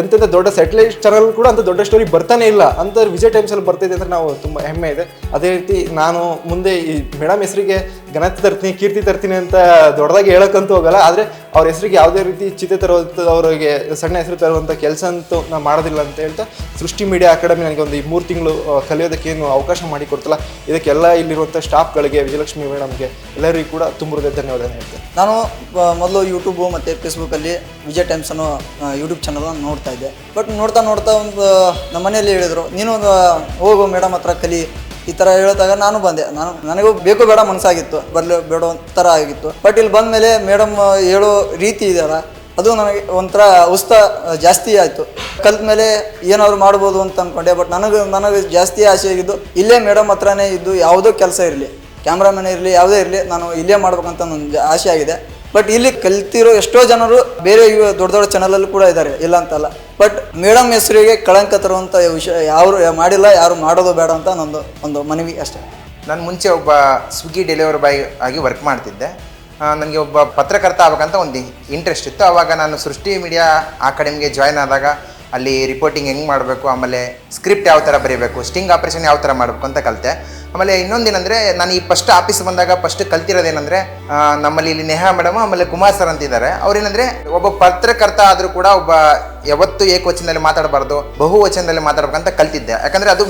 ಎಂತೆಂಥ ದೊಡ್ಡ ಸ್ಯಾಟಲೈಟ್ ಚಾನಲ್ ಕೂಡ ಅಂತ ದೊಡ್ಡ ಸ್ಟೋರಿ ಬರ್ತಾನೆ ಇಲ್ಲ ಅಂತ ವಿಜಯ್ ಟೈಮ್ಸಲ್ಲಿ ಬರ್ತಿದೆ ಅಂದ್ರೆ ನಾವು ತುಂಬ ಹೆಮ್ಮೆ ಇದೆ. ಅದೇ ರೀತಿ ನಾನು ಮುಂದೆ ಈ ಮೇಡಮ್ ಹೆಸರಿಗೆ ಘನತೆ ತರ್ತೀನಿ, ಕೀರ್ತಿ ತರ್ತೀನಿ ಅಂತ ದೊಡ್ಡದಾಗಿ ಹೇಳೋಕ್ಕಂತೂ ಹೋಗಲ್ಲ. ಆದರೆ ಅವ್ರ ಹೆಸರಿಗೆ ಯಾವುದೇ ರೀತಿ ಚಿತೆ ತರುವಂಥದ್ದು ಅವರಿಗೆ ಸಣ್ಣ ಹೆಸರು ತರುವಂಥ ಕೆಲಸ ಅಂತೂ ನಾನು ಮಾಡೋದಿಲ್ಲ ಅಂತ ಹೇಳ್ತಾ ಸೃಷ್ಟಿ ಮೀಡಿಯಾ ಅಕಾಡೆಮಿ ನನಗೆ ಒಂದು ಈ ಮೂರು ತಿಂಗಳು ಕಲಿಯೋದಕ್ಕೇನು ಅವಕಾಶ ಮಾಡಿಕೊಡ್ತಲ್ಲ ಇದಕ್ಕೆಲ್ಲ ಇಲ್ಲಿರುವಂಥ ಸ್ಟಾಫ್ಗಳಿಗೆ ವಿಜಯಲಕ್ಷ್ಮಿ ಮೇಡಮ್ಗೆ ಎಲ್ಲರಿಗೂ ಕೂಡ ತುಂಬ ಧನ್ಯವಾದ ಹೇಳ್ತೇನೆ. ನಾನು ಮೊದಲು ಯೂಟ್ಯೂಬು ಮತ್ತು ಫೇಸ್ಬುಕ್ಕಲ್ಲಿ ವಿಜಯ್ ಟೈಮ್ಸ್ ಅನ್ನೋ ಯೂಟ್ಯೂಬ್ ಚಾನಲನ್ನು ನೋಡ್ತಾ ಇದ್ದೆ. ಬಟ್ ನೋಡ್ತಾ ನೋಡ್ತಾ ಒಂದು ನಮ್ಮ ಮನೆಯಲ್ಲಿ ಹೇಳಿದರು, ನೀನು ಹೋಗು ಮೇಡಮ್ ಹತ್ರ ಕಲಿ ಈ ಥರ ಹೇಳಿದಾಗ ನಾನು ಬಂದೆ. ನಾನು, ನನಗೂ ಬೇಕು ಬೇಡ ಮನಸ್ಸಾಗಿತ್ತು. ಬರಲಿ, ಬೇಡ ಥರ ಆಗಿತ್ತು. ಬಟ್ ಇಲ್ಲಿ ಬಂದ ಮೇಲೆ ಮೇಡಮ್ ಹೇಳೋ ರೀತಿ ಇದೆಯಲ್ಲ, ಅದು ನನಗೆ ಒಂಥರ ಉತ್ಸಾಹ ಜಾಸ್ತಿ ಆಯಿತು. ಕಲ್ತ ಮೇಲೆ ಏನಾದ್ರು ಮಾಡ್ಬೋದು ಅಂತ ಅಂದ್ಕೊಂಡೆ ಬಟ್ ನನಗೆ ನನಗೆ ಜಾಸ್ತಿ ಆಸೆ ಆಗಿದ್ದು, ಇಲ್ಲೇ ಮೇಡಮ್ ಹತ್ರನೇ ಇದ್ದು ಯಾವುದೋ ಕೆಲಸ ಇರಲಿ. ಕ್ಯಾಮ್ರಾಮನ್ ಇರಲಿ, ಯಾವುದೇ ಇರಲಿ, ನಾನು ಇಲ್ಲೇ ಮಾಡ್ಬೇಕಂತ ನನ್ನ ಆಸೆ ಆಗಿದೆ. ಬಟ್ ಇಲ್ಲಿ ಕಲ್ತಿರೋ ಎಷ್ಟೋ ಜನರು ಬೇರೆ ದೊಡ್ಡ ದೊಡ್ಡ ಚಾನಲಲ್ಲೂ ಕೂಡ ಇದ್ದಾರೆ ಇಲ್ಲ ಅಂತಲ್ಲ. ಬಟ್ ಮೇಡಮ್ ಹೆಸರಿಗೆ ಕಳಂಕ ತರುವಂಥ ವಿಷಯ ಯಾರು ಮಾಡಿಲ್ಲ, ಯಾರು ಮಾಡೋದು ಬೇಡ ಅಂತ ನಂದು ಒಂದು ಮನವಿ ಅಷ್ಟೇ. ನಾನು ಮುಂಚೆ ಒಬ್ಬ ಸ್ವಿಗ್ಗಿ ಡೆಲಿವರಿ ಬಾಯ್ ಆಗಿ ವರ್ಕ್ ಮಾಡ್ತಿದ್ದೆ. ನನಗೆ ಒಬ್ಬ ಪತ್ರಕರ್ತ ಆಗ್ಬೇಕಂತ ಒಂದು ಇಂಟ್ರೆಸ್ಟ್ ಇತ್ತು. ಆವಾಗ ನಾನು ಸೃಷ್ಟಿ ಮೀಡಿಯಾ ಅಕಾಡೆಮಿಗೆ ಜಾಯ್ನ್ ಆದಾಗ ಅಲ್ಲಿ ರಿಪೋರ್ಟಿಂಗ್ ಹೆಂಗೆ ಮಾಡಬೇಕು, ಆಮೇಲೆ ಸ್ಕ್ರಿಪ್ಟ್ ಯಾವ ಥರ ಬರೀಬೇಕು ಸ್ಟಿಂಗ್ ಆಪ್ರೇಷನ್ ಯಾವ ಥರ ಮಾಡಬೇಕು ಅಂತ ಕಲಿತೆ. ಆಮೇಲೆ ಇನ್ನೊಂದೇನೆಂದರೆ ನಾನು ಈ ಫಸ್ಟ್ ಆಫೀಸ್ ಬಂದಾಗ ಫಸ್ಟ್ ಕಲ್ತಿರೋದೇನೆಂದರೆ ನಮ್ಮಲ್ಲಿ ಇಲ್ಲಿ ನೇಹಾ ಮೇಡಮ್ ಆಮೇಲೆ ಕುಮಾರ್ ಸರ್ ಅಂತಿದ್ದಾರೆ. ಅವ್ರೇನಂದರೆ, ಒಬ್ಬ ಪತ್ರಕರ್ತ ಆದರೂ ಕೂಡ ಒಬ್ಬ ಯಾವತ್ತು ಏಕವಚನದಲ್ಲಿ ಮಾತಾಡಬಾರ್ದು, ಬಹುವಚನದಲ್ಲಿ ಮಾತಾಡ್ಬೇಕಂತ ಕಲ್ತಿದ್ದೆ. ಯಾಕಂದರೆ ಅದು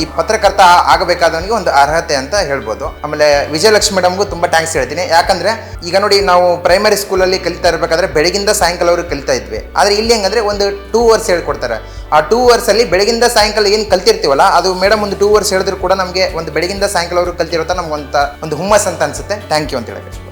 ಈ ಪತ್ರಕರ್ತ ಆಗಬೇಕಾದವನಿಗೆ ಒಂದು ಅರ್ಹತೆ ಅಂತ ಹೇಳ್ಬೋದು. ಆಮೇಲೆ ವಿಜಯಲಕ್ಷ್ಮಿ ಮೇಡಮ್ಗೂ ತುಂಬ ಟ್ಯಾಂಕ್ಸ್ ಹೇಳ್ತೀನಿ. ಯಾಕಂದರೆ, ಈಗ ನೋಡಿ ನಾವು ಪ್ರೈಮರಿ ಸ್ಕೂಲಲ್ಲಿ ಕಲಿತಾ ಇರಬೇಕಾದ್ರೆ ಬೆಳಗಿಂದ ಸಾಯಂಕಾಲವರೆಗೂ ಕಲಿತಾ ಇದ್ವಿ. ಆದರೆ ಇಲ್ಲಿ ಹೆಂಗಂದ್ರೆ ಒಂದು ಟೂ ಅವರ್ಸ್ ಹೇಳ್ಕೊಡ್ತಾರೆ. ಆ ಟೂ ಅವರ್ಸಲ್ಲಿ ಬೆಳಗಿಂದ ಸಾಯಂಕಾಲ ಏನು ಕಲ್ತಿರ್ತೀವಲ್ಲ, ಅದು ಮೇಡಮ್ ಒಂದು ಟೂ ಅವರ್ಸ್ ಹೇಳಿದ್ರು ಕೂಡ ನಮಗೆ ಒಂದು ಬೆಳಗಿಂದ ಸಾಯಂಕಾಲವರೆಗೂ ಕಲ್ತಿರುತ್ತಾ ನಮ್ಗೆ ಒಂದು ಒಂದು ಹುಮ್ಮಸ್ ಅಂತ ಅನ್ಸುತ್ತೆ. ಥ್ಯಾಂಕ್ ಯು ಅಂತ ಹೇಳಕ್ಕೆ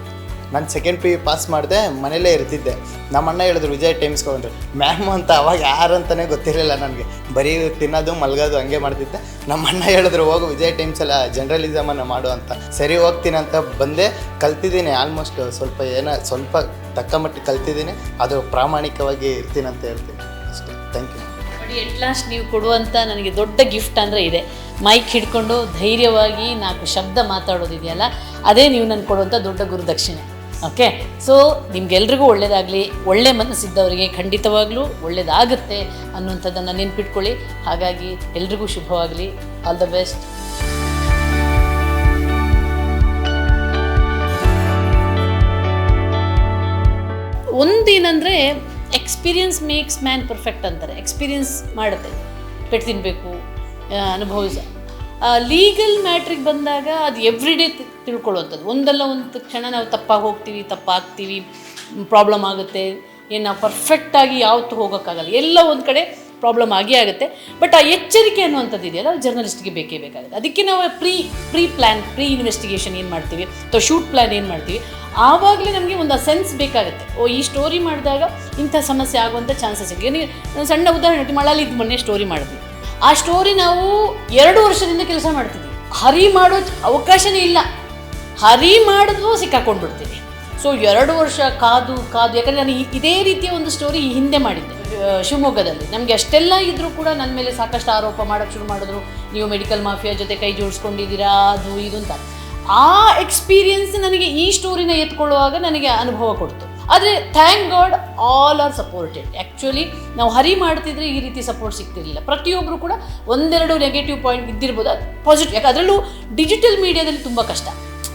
ನಾನು ಸೆಕೆಂಡ್ ಪಿ ಪಾಸ್ ಮಾಡಿದೆ, ಮನೇಲೇ ಇರ್ತಿದ್ದೆ. ನಮ್ಮ ಅಣ್ಣ ಹೇಳಿದ್ರು, ವಿಜಯ್ ಟೈಮ್ಸ್ ಕೊಂಡ್ರೆ ಮ್ಯಾಮ್ ಅಂತ ಅವಾಗ ಯಾರಂತಲೇ ಗೊತ್ತಿರಲಿಲ್ಲ ನನಗೆ. ಬರೀ ತಿನ್ನೋದು, ಮಲ್ಗೋದು ಹಂಗೆ ಮಾಡ್ತಿದ್ದೆ. ನಮ್ಮ ಅಣ್ಣ ಹೇಳಿದ್ರು, ಹೋಗು, ವಿಜಯ್ ಟೈಮ್ಸ್ ಎಲ್ಲ ಜರ್ನಲಿಸಮನ್ನು ಮಾಡು ಅಂತ. ಸರಿ, ಹೋಗ್ತೀನಿ ಅಂತ ಬಂದೆ. ಕಲ್ತಿದ್ದೀನಿ ಆಲ್ಮೋಸ್ಟ್ ಸ್ವಲ್ಪ ಏನೋ, ಸ್ವಲ್ಪ ತಕ್ಕಮಟ್ಟಿಗೆ ಕಲ್ತಿದ್ದೀನಿ. ಅದು ಪ್ರಾಮಾಣಿಕವಾಗಿ ಇರ್ತೀನಿ ಅಂತ ಹೇಳ್ತೀನಿ. ಅಷ್ಟೇ. ಥ್ಯಾಂಕ್ ಯು ನೋಡಿ ಎಟ್ ಲಾಸ್ಟ್ ನೀವು ಕೊಡುವಂಥ ನನಗೆ ದೊಡ್ಡ ಗಿಫ್ಟ್ ಅಂದರೆ ಇದೆ. ಮೈಕ್ ಹಿಡ್ಕೊಂಡು ಧೈರ್ಯವಾಗಿ ನಾಲ್ಕು ಶಬ್ದ ಮಾತಾಡೋದಿದೆಯಲ್ಲ, ಅದೇ ನೀವು ನನಗೆ ಕೊಡುವಂಥ ದೊಡ್ಡ ಗುರುದಕ್ಷಿಣೆ. ಓಕೆ ಸೊ ನಿಮ್ಗೆಲ್ರಿಗೂ ಒಳ್ಳೆಯದಾಗಲಿ ಒಳ್ಳೆ ಮನಸ್ಸಿದ್ದವರಿಗೆ ಖಂಡಿತವಾಗ್ಲೂ ಒಳ್ಳೆಯದಾಗುತ್ತೆ ಅನ್ನುವಂಥದ್ದನ್ನು ನೆನ್ಪಿಟ್ಕೊಳ್ಳಿ. ಹಾಗಾಗಿ ಎಲ್ರಿಗೂ ಶುಭವಾಗಲಿ. All the best experience makes man perfect ಅಂತಾರೆ. ಎಕ್ಸ್ಪೀರಿಯನ್ಸ್ ಮಾಡುತ್ತೆ. ಪೆಟ್ಟು ತಿನ್ನಬೇಕು ಅನುಭವಿಸ. ಲೀಗಲ್ ಮ್ಯಾಟ್ರಿಗೆ ಬಂದಾಗ ಅದು ಎವ್ರಿ ಡೇ ತಿಳ್ಕೊಳ್ಳುವಂಥದ್ದು. ಒಂದಲ್ಲ ಒಂದು ಕ್ಷಣ ನಾವು ತಪ್ಪಾಗಿ ಹೋಗ್ತೀವಿ ತಪ್ಪಾಗ್ತೀವಿ ಪ್ರಾಬ್ಲಮ್ ಆಗುತ್ತೆ. ಏನು ನಾವು ಪರ್ಫೆಕ್ಟಾಗಿ ಯಾವತ್ತೂ ಹೋಗೋಕ್ಕಾಗಲ್ಲ. ಎಲ್ಲ ಒಂದು ಕಡೆ ಪ್ರಾಬ್ಲಮ್ ಆಗೇ ಆಗುತ್ತೆ. ಬಟ್ ಆ ಎಚ್ಚರಿಕೆ ಅನ್ನುವಂಥದ್ದು ಇದೆಯಲ್ಲ ಜರ್ನಲಿಸ್ಟ್ಗೆ ಬೇಕೇ ಬೇಕಾಗುತ್ತೆ. ಅದಕ್ಕೆ ನಾವು pre pre plan pre investigation ಏನು ಮಾಡ್ತೀವಿ? ಅಥವಾ ಶೂಟ್ ಪ್ಲ್ಯಾನ್ ಏನು ಮಾಡ್ತೀವಿ? ಆವಾಗಲೇ ನಮಗೆ ಒಂದು ಆ ಸೆನ್ಸ್ ಬೇಕಾಗುತ್ತೆ. ಓ, ಈ ಸ್ಟೋರಿ ಮಾಡಿದಾಗ ಇಂಥ ಸಮಸ್ಯೆ ಆಗುವಂಥ ಚಾನ್ಸಸ್ ಇದೆ ಒಂದು ಸಣ್ಣ ಉದಾಹರಣೆ ಮಳಲಿ ಇದು ಮೊನ್ನೆ ಸ್ಟೋರಿ ಮಾಡಿದ್ವಿ. ಆ ಸ್ಟೋರಿ ನಾವು ಎರಡು ವರ್ಷದಿಂದ ಕೆಲಸ ಮಾಡ್ತಿದ್ವಿ. ಹರಿ ಮಾಡೋ ಅವಕಾಶನೇ ಇಲ್ಲ. ಹರಿ ಮಾಡಿದ್ವು ಸಿಕ್ಕಾಕೊಂಡ್ಬಿಡ್ತೀನಿ ಸೊ ಎರಡು ವರ್ಷ ಕಾದು ಕಾದು. ಯಾಕಂದರೆ ನಾನು ಇದೇ ರೀತಿಯ ಒಂದು ಸ್ಟೋರಿ ಈ ಹಿಂದೆ ಮಾಡಿದ್ದೆ. ಶಿವಮೊಗ್ಗದಲ್ಲಿ. ನಮಗೆ ಅಷ್ಟೆಲ್ಲ ಇದ್ದರೂ ಕೂಡ ನನ್ನ ಮೇಲೆ ಸಾಕಷ್ಟು ಆರೋಪ ಮಾಡೋಕ್ಕೆ ಶುರು ಮಾಡಿದ್ರು. ನೀವು ಮೆಡಿಕಲ್ ಮಾಫಿಯಾ ಜೊತೆ ಕೈ ಜೋಡಿಸ್ಕೊಂಡಿದ್ದೀರಾ, ಅದು ಇದು ಅಂತ. ಆ ಎಕ್ಸ್ಪೀರಿಯನ್ಸ್ ನನಗೆ ಈ ಸ್ಟೋರಿನ ಎತ್ಕೊಳ್ಳುವಾಗ ನನಗೆ ಅನುಭವ ಕೊಡ್ತು. ಆದರೆ thank God all are supported actually ನಾವು ಹರಿ ಮಾಡ್ತಿದ್ರೆ ಈ ರೀತಿ ಸಪೋರ್ಟ್ ಸಿಗ್ತಿರಲಿಲ್ಲ. ಪ್ರತಿಯೊಬ್ಬರು ಕೂಡ ಒಂದೆರಡು ನೆಗೆಟಿವ್ ಪಾಯಿಂಟ್ ಇದ್ದಿರ್ಬೋದು. ಅದು ಪಾಸಿಟಿವ್ ಯಾಕೆ ಅದರಲ್ಲೂ ಡಿಜಿಟಲ್ ಮೀಡಿಯಾದಲ್ಲಿ ತುಂಬ ಕಷ್ಟ.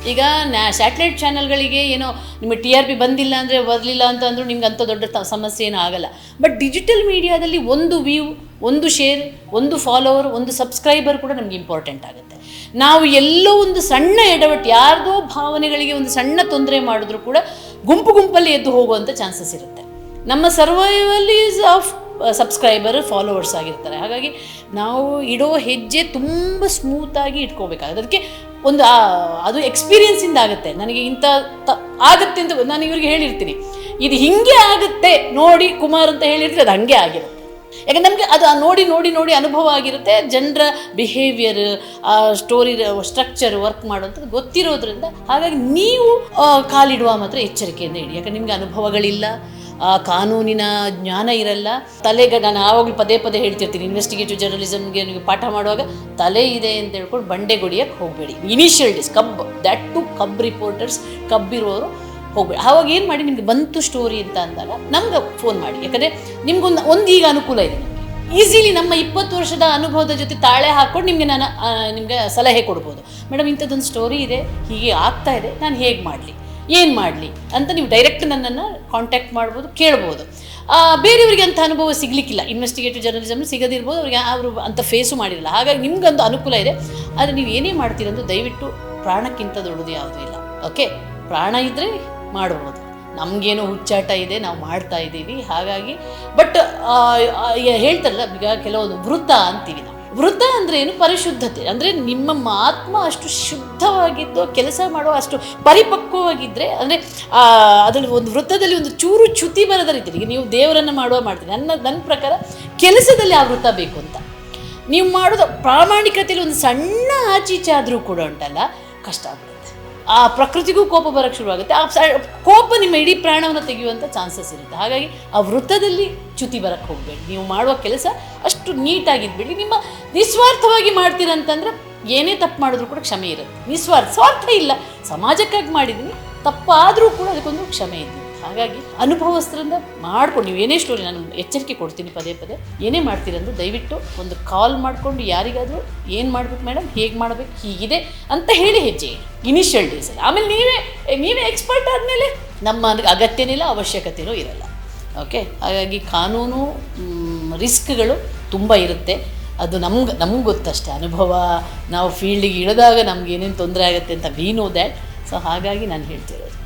ಈಗ ನ್ಯಾ ಸ್ಯಾಟಲೈಟ್ ಚಾನಲ್ಗಳಿಗೆ ಏನೋ ನಿಮಗೆ ಟಿ ಆರ್ ಪಿ ಬಂದಿಲ್ಲ ಅಂದರೆ ಬರಲಿಲ್ಲ ಅಂತ ಅಂದರೂ ನಿಮ್ಗೆ ಅಂಥ ದೊಡ್ಡ ತ- ಸಮಸ್ಯೆ ಏನೂ ಆಗಲ್ಲ. ಬಟ್ ಡಿಜಿಟಲ್ ಮೀಡಿಯಾದಲ್ಲಿ ಒಂದು ವ್ಯೂ, ಒಂದು ಶೇರ್, ಒಂದು ಫಾಲೋವರ್, ಒಂದು ಸಬ್ಸ್ಕ್ರೈಬರ್ ಕೂಡ ನಮಗೆ ಇಂಪಾರ್ಟೆಂಟ್ ಆಗುತ್ತೆ. ನಾವು ಎಲ್ಲೋ ಒಂದು ಸಣ್ಣ ಎಡವಟ್ಟು ಯಾರ್ದೋ ಭಾವನೆಗಳಿಗೆ ಒಂದು ಸಣ್ಣ ತೊಂದರೆ ಮಾಡಿದ್ರು ಕೂಡ ಗುಂಪು ಗುಂಪಲ್ಲಿ ಎದ್ದು ಹೋಗುವಂಥ ಚಾನ್ಸಸ್ ಇರುತ್ತೆ. ನಮ್ಮ survival is of subscriber, followers ಆಗಿರ್ತಾರೆ. ಹಾಗಾಗಿ ನಾವು ಇಡೋ ಹೆಜ್ಜೆ ತುಂಬ ಸ್ಮೂತಾಗಿ ಇಟ್ಕೋಬೇಕಾಗುತ್ತೆ. ಅದಕ್ಕೆ ಒಂದು ಅದು ಎಕ್ಸ್ಪೀರಿಯನ್ಸಿಂದ ಆಗುತ್ತೆ. ನನಗೆ ಇಂಥ ಆಗುತ್ತೆ ಅಂತ ನಾನು ಇವ್ರಿಗೆ ಹೇಳಿರ್ತೀನಿ. ಇದು ಹಿಂಗೆ ಆಗುತ್ತೆ ನೋಡಿ ಕುಮಾರ್ ಅಂತ ಹೇಳಿರ್ತೀನಿ ಅದು ಹಾಗೆ ಆಗಿರುತ್ತೆ. ಯಾಕಂದ್ರೆ ನಮಗೆ ಅದು ನೋಡಿ ನೋಡಿ ನೋಡಿ ಅನುಭವ ಆಗಿರುತ್ತೆ. ಜನರ ಬಿಹೇವಿಯರ್ ಆ ಸ್ಟೋರಿ ಸ್ಟ್ರಕ್ಚರ್ ವರ್ಕ್ ಮಾಡುವಂಥದ್ದು ಗೊತ್ತಿರೋದ್ರಿಂದ ಹಾಗಾಗಿ ನೀವು ಕಾಲಿಡುವ ಮಾತ್ರ ಎಚ್ಚರಿಕೆಯಿಂದ ಇಡಿ. ಯಾಕಂದ್ರೆ ನಿಮಗೆ ಅನುಭವಗಳಿಲ್ಲ ಆ ಕಾನೂನಿನ ಜ್ಞಾನ ಇರಲ್ಲ. ತಲೆಗೆ ನಾನು ಆವಾಗಲೂ ಪದೇ ಪದೇ ಹೇಳ್ತಿರ್ತೀನಿ. ಇನ್ವೆಸ್ಟಿಗೇಟಿವ್ ಜರ್ನಲಿಸಮ್ಗೆ ನೀವು ಪಾಠ ಮಾಡುವಾಗ ತಲೆ ಇದೆ ಅಂತ ಹೇಳ್ಕೊಂಡು ಬಂಡೆ ಗೊಡಿಯಕ್ಕೆ ಹೋಗಬೇಡಿ. Initial this cub that too cub reporters ಕಬ್ಬಿರುವವರು ಹೋಗ್ಬೇಡಿ. ಆವಾಗ ಏನು ಮಾಡಿ ನಿಮಗೆ ಬಂತು ಸ್ಟೋರಿ ಅಂತ ಅಂದಾಗ ನಮ್ಗೆ ಫೋನ್ ಮಾಡಿ. ಯಾಕಂದರೆ ನಿಮ್ಗೊಂದು ಒಂದು ಈಗ ಅನುಕೂಲ ಇದೆ ನಿಮಗೆ. ಈಸಿಲಿ ನಮ್ಮ ಇಪ್ಪತ್ತು ವರ್ಷದ ಅನುಭವದ ಜೊತೆ ತಾಳೆ ಹಾಕ್ಕೊಂಡು ನಿಮಗೆ ನಾನು ನಿಮಗೆ ಸಲಹೆ ಕೊಡ್ಬೋದು. ಮೇಡಮ್, ಇಂಥದ್ದೊಂದು ಸ್ಟೋರಿ ಇದೆ, ಹೀಗೆ ಆಗ್ತಾ ಇದೆ, ನಾನು ಹೇಗೆ ಮಾಡಲಿ? ಏನು ಮಾಡಲಿ ಅಂತ ನೀವು ಡೈರೆಕ್ಟ್ ನನ್ನನ್ನು ಕಾಂಟ್ಯಾಕ್ಟ್ ಮಾಡ್ಬೋದು, ಕೇಳ್ಬೋದು. ಬೇರೆಯವರಿಗೆ ಅಂಥ ಅನುಭವ ಸಿಗಲಿಕ್ಕಿಲ್ಲ. ಇನ್ವೆಸ್ಟಿಗೇಟಿವ್ ಜರ್ನಲಿಸಮ್ ಸಿಗದಿರ್ಬೋದು, ಅವ್ರಿಗೆ ಅವರು ಅಂತ ಫೇಸು ಮಾಡಿರಲ್ಲ. ಹಾಗಾಗಿ ನಿಮ್ಗೊಂದು ಅನುಕೂಲ ಇದೆ. ಆದರೆ ನೀವು ಏನೇ ಮಾಡ್ತೀರಂದು ದಯವಿಟ್ಟು ಪ್ರಾಣಕ್ಕಿಂತ ದೊಡ್ಡದು ಯಾವುದೂ ಇಲ್ಲ. ಓಕೆ ಪ್ರಾಣ ಇದ್ದರೆ ಮಾಡ್ಬೋದು. ನಮಗೇನೋ ಹುಚ್ಚಾಟ ಇದೆ, ನಾವು ಮಾಡ್ತಾ ಇದ್ದೀವಿ. ಹಾಗಾಗಿ ಬಟ್ ಹೇಳ್ತಾರಲ್ಲ, ಈಗ ಕೆಲವೊಂದು ವೃತ್ತ ಅಂತೀವಿ ನಾವು. ವೃತ್ತ ಅಂದರೆ ಏನು? ಪರಿಶುದ್ಧತೆ. ಅಂದರೆ ನಿಮ್ಮ ಆತ್ಮ ಅಷ್ಟು ಶುದ್ಧವಾಗಿದ್ದು, ಕೆಲಸ ಮಾಡುವ ಅಷ್ಟು ಪರಿಪಕ್ವವಾಗಿದ್ದರೆ ಅಂದರೆ ಅದರಲ್ಲಿ ಒಂದು ವೃತ್ತದಲ್ಲಿ ಒಂದು ಚೂರು ಚ್ಯುತಿ ಬರದ ರೀತಿಯಲ್ಲಿ ನೀವು ದೇವರನ್ನು ಮಾಡುವ ಮಾಡ್ತೀನಿ ನನ್ನ ನನ್ನ ಪ್ರಕಾರ ಕೆಲಸದಲ್ಲಿ ಆ ವೃತ್ತ ಬೇಕು ಅಂತ. ನೀವು ಮಾಡೋದು ಪ್ರಾಮಾಣಿಕತೆಯಲ್ಲಿ ಒಂದು ಸಣ್ಣ ಆಚೀಚೆ ಆದರೂ ಕೂಡ ಉಂಟಲ್ಲ, ಕಷ್ಟ ಆಗ್ಬಿಡುತ್ತೆ ಆ ಪ್ರಕೃತಿಗೂ ಕೋಪ ಬರೋಕ್ಕೆ ಶುರುವಾಗುತ್ತೆ. ಆ ಕೋಪ ನಿಮ್ಮ ಇಡೀ ಪ್ರಾಣವನ್ನು ತೆಗೆಯುವಂಥ ಚಾನ್ಸಸ್ ಇರುತ್ತೆ. ಹಾಗಾಗಿ ಆ ವೃತ್ತದಲ್ಲಿ ಚ್ಯುತಿ ಬರಕ್ಕೆ ಹೋಗಬೇಡಿ. ನೀವು ಮಾಡುವ ಕೆಲಸ ಅಷ್ಟು ನೀಟಾಗಿದ್ಬಿಡಿ ನಿಮ್ಮ ನಿಸ್ವಾರ್ಥವಾಗಿ ಮಾಡ್ತೀರಂತಂದ್ರೆ ಏನೇ ತಪ್ಪು ಮಾಡಿದ್ರು ಕೂಡ ಕ್ಷಮೆ ಇರುತ್ತೆ. ನಿಸ್ವಾರ್ಥ, ಸ್ವಾರ್ಥ ಇಲ್ಲ. ಸಮಾಜಕ್ಕಾಗಿ ಮಾಡಿದ್ದೀನಿ ತಪ್ಪಾದರೂ ಕೂಡ ಅದಕ್ಕೊಂದು ಕ್ಷಮೆ ಇದೆ. ಹಾಗಾಗಿ ಅನುಭವಸ್ಥರಿಂದ ಮಾಡ್ಕೊಂಡು, ನೀವು ಏನೇ ಸ್ಟೋರಿ ನಾನು ಎಚ್ಚರಿಕೆ ಕೊಡ್ತೀನಿ ಪದೇ ಪದೇ. ಏನೇ ಮಾಡ್ತೀರಂದ್ರೆ ದಯವಿಟ್ಟು ಒಂದು ಕಾಲ್ ಮಾಡಿಕೊಂಡು ಯಾರಿಗಾದರೂ ಏನು ಮಾಡ್ಬೇಕು ಮೇಡಮ್ ಹೇಗೆ ಮಾಡಬೇಕು, ಹೀಗಿದೆ ಅಂತ ಹೇಳಿ ಹೆಜ್ಜೆ ಇನಿಷಿಯಲ್ ಡೇಸಲ್ಲಿ ಆಮೇಲೆ ನೀವೇ ನೀವೇ ಎಕ್ಸ್ಪರ್ಟ್ ಆದಮೇಲೆ ನಮ್ಮ ಅಗತ್ಯನಿಲ್ಲ ಅವಶ್ಯಕತೆಯೂ ಇರಲ್ಲ. ಓಕೆ ಹಾಗಾಗಿ ಕಾನೂನು ರಿಸ್ಕ್ಗಳು ತುಂಬ ಇರುತ್ತೆ. ಅದು ನಮ್ಗೆ ನಮ್ಗೆ ಗೊತ್ತಷ್ಟೇ. ಅನುಭವ ನಾವು ಫೀಲ್ಡಿಗೆ ಇಳಿದಾಗ ನಮ್ಗೆ ಏನೇನು ತೊಂದರೆ ಆಗುತ್ತೆ ಅಂತ ವಿ ನೋ ದ್ಯಾಟ್ ಸೊ ಹಾಗಾಗಿ ನಾನು ಹೇಳ್ತಿರೋದು.